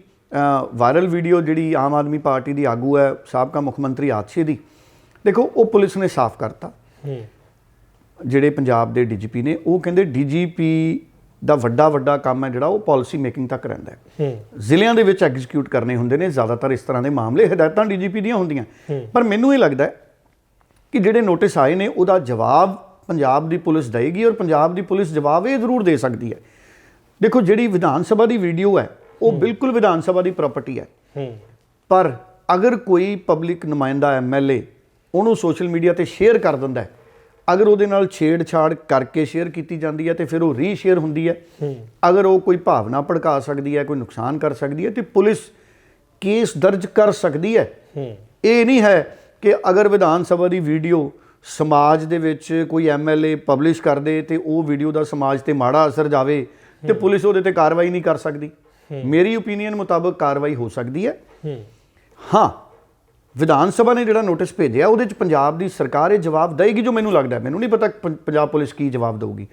ਵਾਇਰਲ ਵੀਡੀਓ ਜਿਹੜੀ ਆਮ ਆਦਮੀ ਪਾਰਟੀ ਦੀ ਆਗੂ ਹੈ ਸਾਬਕਾ ਮੁੱਖ ਮੰਤਰੀ ਆਤਸ਼ੀ ਦੀ ਦੇਖੋ ਉਹ ਪੁਲਿਸ ਨੇ ਸਾਫ਼ ਕਰਤਾ। ਜਿਹੜੇ ਪੰਜਾਬ ਦੇ ਡੀਜੀਪੀ ਨੇ ਉਹ ਕਹਿੰਦੇ ਡੀਜੀਪੀ ਦਾ ਵੱਡਾ ਵੱਡਾ ਕੰਮ ਹੈ ਜਿਹੜਾ ਉਹ ਪਾਲਿਸੀ ਮੇਕਿੰਗ ਤੱਕ ਰਹਿੰਦਾ ਹੈ। ਜ਼ਿਲ੍ਹਿਆਂ ਦੇ ਵਿੱਚ ਐਗਜ਼ੀਕਿਊਟ ਕਰਨੇ ਹੁੰਦੇ ਨੇ ਜ਼ਿਆਦਾਤਰ ਇਸ ਤਰ੍ਹਾਂ ਦੇ ਮਾਮਲੇ ਹਦਾਇਤਾਂ ਡੀਜੀਪੀ ਦੀਆਂ ਹੁੰਦੀਆਂ। ਪਰ ਮੈਨੂੰ ਇਹ ਲੱਗਦਾ ਕਿ ਜਿਹੜੇ ਨੋਟਿਸ ਆਏ ਨੇ ਉਹਦਾ ਜਵਾਬ ਪੰਜਾਬ ਦੀ ਪੁਲਿਸ ਦੇਗੀ ਔਰ ਪੰਜਾਬ ਦੀ ਪੁਲਿਸ ਜਵਾਬ ਇਹ ਜ਼ਰੂਰ ਦੇ ਸਕਦੀ ਹੈ। ਦੇਖੋ ਜਿਹੜੀ ਵਿਧਾਨ ਸਭਾ ਦੀ ਵੀਡੀਓ ਹੈ ਉਹ ਬਿਲਕੁਲ ਵਿਧਾਨ ਸਭਾ ਦੀ ਪ੍ਰਾਪਰਟੀ ਹੈ। ਪਰ ਅਗਰ ਕੋਈ ਪਬਲਿਕ ਨੁਮਾਇੰਦਾ ਐਮਐਲਏ ਉਹਨੂੰ ਸੋਸ਼ਲ ਮੀਡੀਆ ਤੇ ਸ਼ੇਅਰ ਕਰ ਦਿੰਦਾ ਹੈ ਅਗਰ ਉਹਦੇ ਨਾਲ ਛੇੜਛਾੜ ਕਰਕੇ ਸ਼ੇਅਰ ਕੀਤੀ ਜਾਂਦੀ ਹੈ ਤੇ ਫਿਰ ਉਹ ਰੀਸ਼ੇਅਰ ਹੁੰਦੀ ਹੈ। ਅਗਰ ਉਹ ਕੋਈ ਭਾਵਨਾ ਭੜਕਾ ਸਕਦੀ ਹੈ ਕੋਈ ਨੁਕਸਾਨ ਕਰ ਸਕਦੀ ਹੈ ਤੇ ਪੁਲਿਸ ਕੇਸ ਦਰਜ ਕਰ ਸਕਦੀ ਹੂੰ। ਇਹ ਨਹੀਂ ਹੈ ਕਿ ਅਗਰ ਵਿਧਾਨ ਸਭਾ ਦੀ ਵੀਡੀਓ ਸਮਾਜ ਦੇ ਵਿੱਚ ਕੋਈ ਐਮਐਲਏ ਪਬਲਿਸ਼ ਕਰ ਦੇ ਤੇ ਉਹ ਵੀਡੀਓ ਦਾ ਸਮਾਜ ਤੇ ਮਾੜਾ ਅਸਰ ਜਾਵੇ ਤੇ ਪੁਲਿਸ ਉਹਦੇ ਤੇ ਕਾਰਵਾਈ ਨਹੀਂ ਕਰ ਸਕਦੀ। ਮੇਰੀ ਓਪੀਨੀਅਨ ਮੁਤਾਬਕ ਕਾਰਵਾਈ ਹੋ ਸਕਦੀ ਹੈ। ਹੂੰ। ਵਿਧਾਨ ਸਭਾ ਨੇ ਜਿਹੜਾ ਨੋਟਿਸ ਭੇਜਿਆ ਉਹਦੇ ਚ ਪੰਜਾਬ ਦੀ ਸਰਕਾਰ ਇਹ ਜਵਾਬ ਦੇਗੀ ਜੋ ਮੈਨੂੰ ਲੱਗਦਾ। ਮੈਨੂੰ ਨਹੀਂ ਪਤਾ ਪੰਜਾਬ ਪੁਲਿਸ ਕੀ ਜਵਾਬ ਦੇਊਗੀ।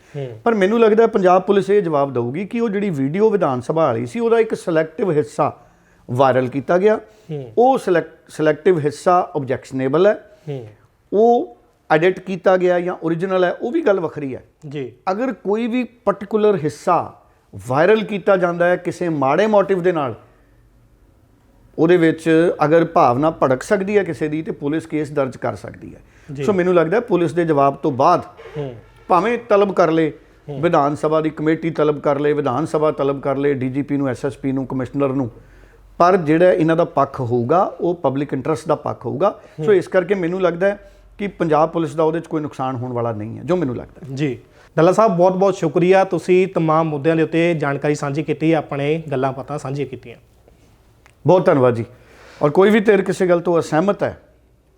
ਪਰ ਮੈਨੂੰ ਲੱਗਦਾ ਪੰਜਾਬ ਪੁਲਿਸ ਇਹ ਜਵਾਬ ਦੇਊਗੀ ਕਿ ਉਹ ਜਿਹੜੀ ਵੀਡੀਓ ਵਿਧਾਨ ਸਭਾ ਵਾਲੀ ਸੀ ਉਹਦਾ ਇੱਕ ਸਿਲੈਕਟਿਵ ਹਿੱਸਾ ਵਾਇਰਲ ਕੀਤਾ ਗਿਆ। ਉਹ ਸਿਲੈਕਟਿਵ ਹਿੱਸਾ ਆਬਜੈਕਸ਼ਨੇਬਲ ਹੂੰ। ਉਹ ਐਡਿਟ ਕੀਤਾ ਗਿਆ ਜਾਂ origignal ਹੈ ਉਹ ਵੀ ਗੱਲ ਵੱਖਰੀ ਹੈ। ਜੀ। ਅਗਰ ਕੋਈ ਵੀ ਪਾਰਟਿਕੂਲਰ ਹਿੱਸਾ ਵਾਇਰਲ ਕੀਤਾ ਜਾਂਦਾ ਹੈ ਕਿਸੇ ਮਾੜੇ ਮੋਟਿਵ ਦੇ ਨਾਲ ਉਹਦੇ ਵਿੱਚ ਅਗਰ ਭਾਵਨਾ ਭੜਕ ਸਕਦੀ ਹੈ ਕਿਸੇ ਦੀ ਤੇ ਪੁਲਿਸ ਕੇਸ ਦਰਜ ਕਰ ਸਕਦੀ ਹੈ। ਸੋ ਮੈਨੂੰ ਲੱਗਦਾ ਹੈ ਪੁਲਿਸ ਦੇ ਜਵਾਬ ਤੋਂ ਬਾਅਦ ਭਾਵੇਂ ਤਲਬ ਕਰ ਲੇ ਵਿਧਾਨ ਸਭਾ ਦੀ ਕਮੇਟੀ ਤਲਬ ਕਰ ਲੇ ਵਿਧਾਨ ਸਭਾ ਤਲਬ ਕਰ ਲੇ ਡੀਜੀਪੀ ਨੂੰ ਐਸਐਸਪੀ ਨੂੰ ਕਮਿਸ਼ਨਰ ਨੂੰ ਪਰ ਜਿਹੜਾ ਇਹਨਾਂ ਦਾ ਪੱਖ ਹੋਊਗਾ ਉਹ ਪਬਲਿਕ ਇੰਟਰਸਟ ਦਾ ਪੱਖ ਹੋਊਗਾ। ਸੋ ਇਸ ਕਰਕੇ ਮੈਨੂੰ ਲੱਗਦਾ ਹੈ ਕਿ ਪੰਜਾਬ ਪੁਲਿਸ ਦਾ ਉਹਦੇ 'ਚ ਕੋਈ ਨੁਕਸਾਨ ਹੋਣ ਵਾਲਾ ਨਹੀਂ ਹੈ ਜੋ ਮੈਨੂੰ ਲੱਗਦਾ ਹੈ ਜੀ ਡੱਲਾ ਸਾਹਿਬ ਬਹੁਤ ਬਹੁਤ ਸ਼ੁਕਰੀਆ ਤੁਸੀਂ तमाम ਮੁੱਦਿਆਂ ਦੇ ਉੱਤੇ ਜਾਣਕਾਰੀ ਸਾਂਝੀ ਕੀਤੀ ਆਪਣੇ ਗੱਲਾਂ ਪਤਾ ਸਾਂਝੀਆਂ ਕੀਤੀਆਂ ਬਹੁਤ ਧੰਨਵਾਦ ਜੀ ਔਰ ਕੋਈ ਵੀ ਧਿਰ ਕਿਸੇ ਗੱਲ ਤੋਂ ਅਸਹਿਮਤ ਹੈ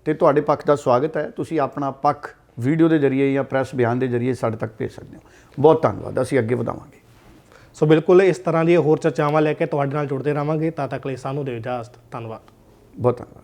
ਤੇ ਤੁਹਾਡੇ ਪੱਖ ਦਾ ਸਵਾਗਤ ਹੈ ਤੁਸੀਂ ਆਪਣਾ ਪੱਖ ਵੀਡੀਓ ਦੇ ਜ਼ਰੀਏ ਜਾਂ ਪ੍ਰੈਸ ਬਿਆਨ ਦੇ ਜ਼ਰੀਏ ਸਾਡੇ ਤੱਕ ਭੇਜ ਸਕਦੇ ਹੋ ਬਹੁਤ ਧੰਨਵਾਦ ਅਸੀਂ ਅੱਗੇ ਵਧਾਵਾਂਗੇ ਸੋ ਬਿਲਕੁਲ ਇਸ ਤਰ੍ਹਾਂ ਦੀਆਂ ਹੋਰ ਚਰਚਾਵਾਂ ਲੈ ਕੇ ਤੁਹਾਡੇ ਨਾਲ ਜੁੜਦੇ ਰਹਾਂਗੇ ਤਦ ਤੱਕ ਲਈ ਸਾਨੂੰ ਦਿਓ ਇਜਾਜ਼ਤ ਧੰਨਵਾਦ ਬਹੁਤ ਧੰਨਵਾਦ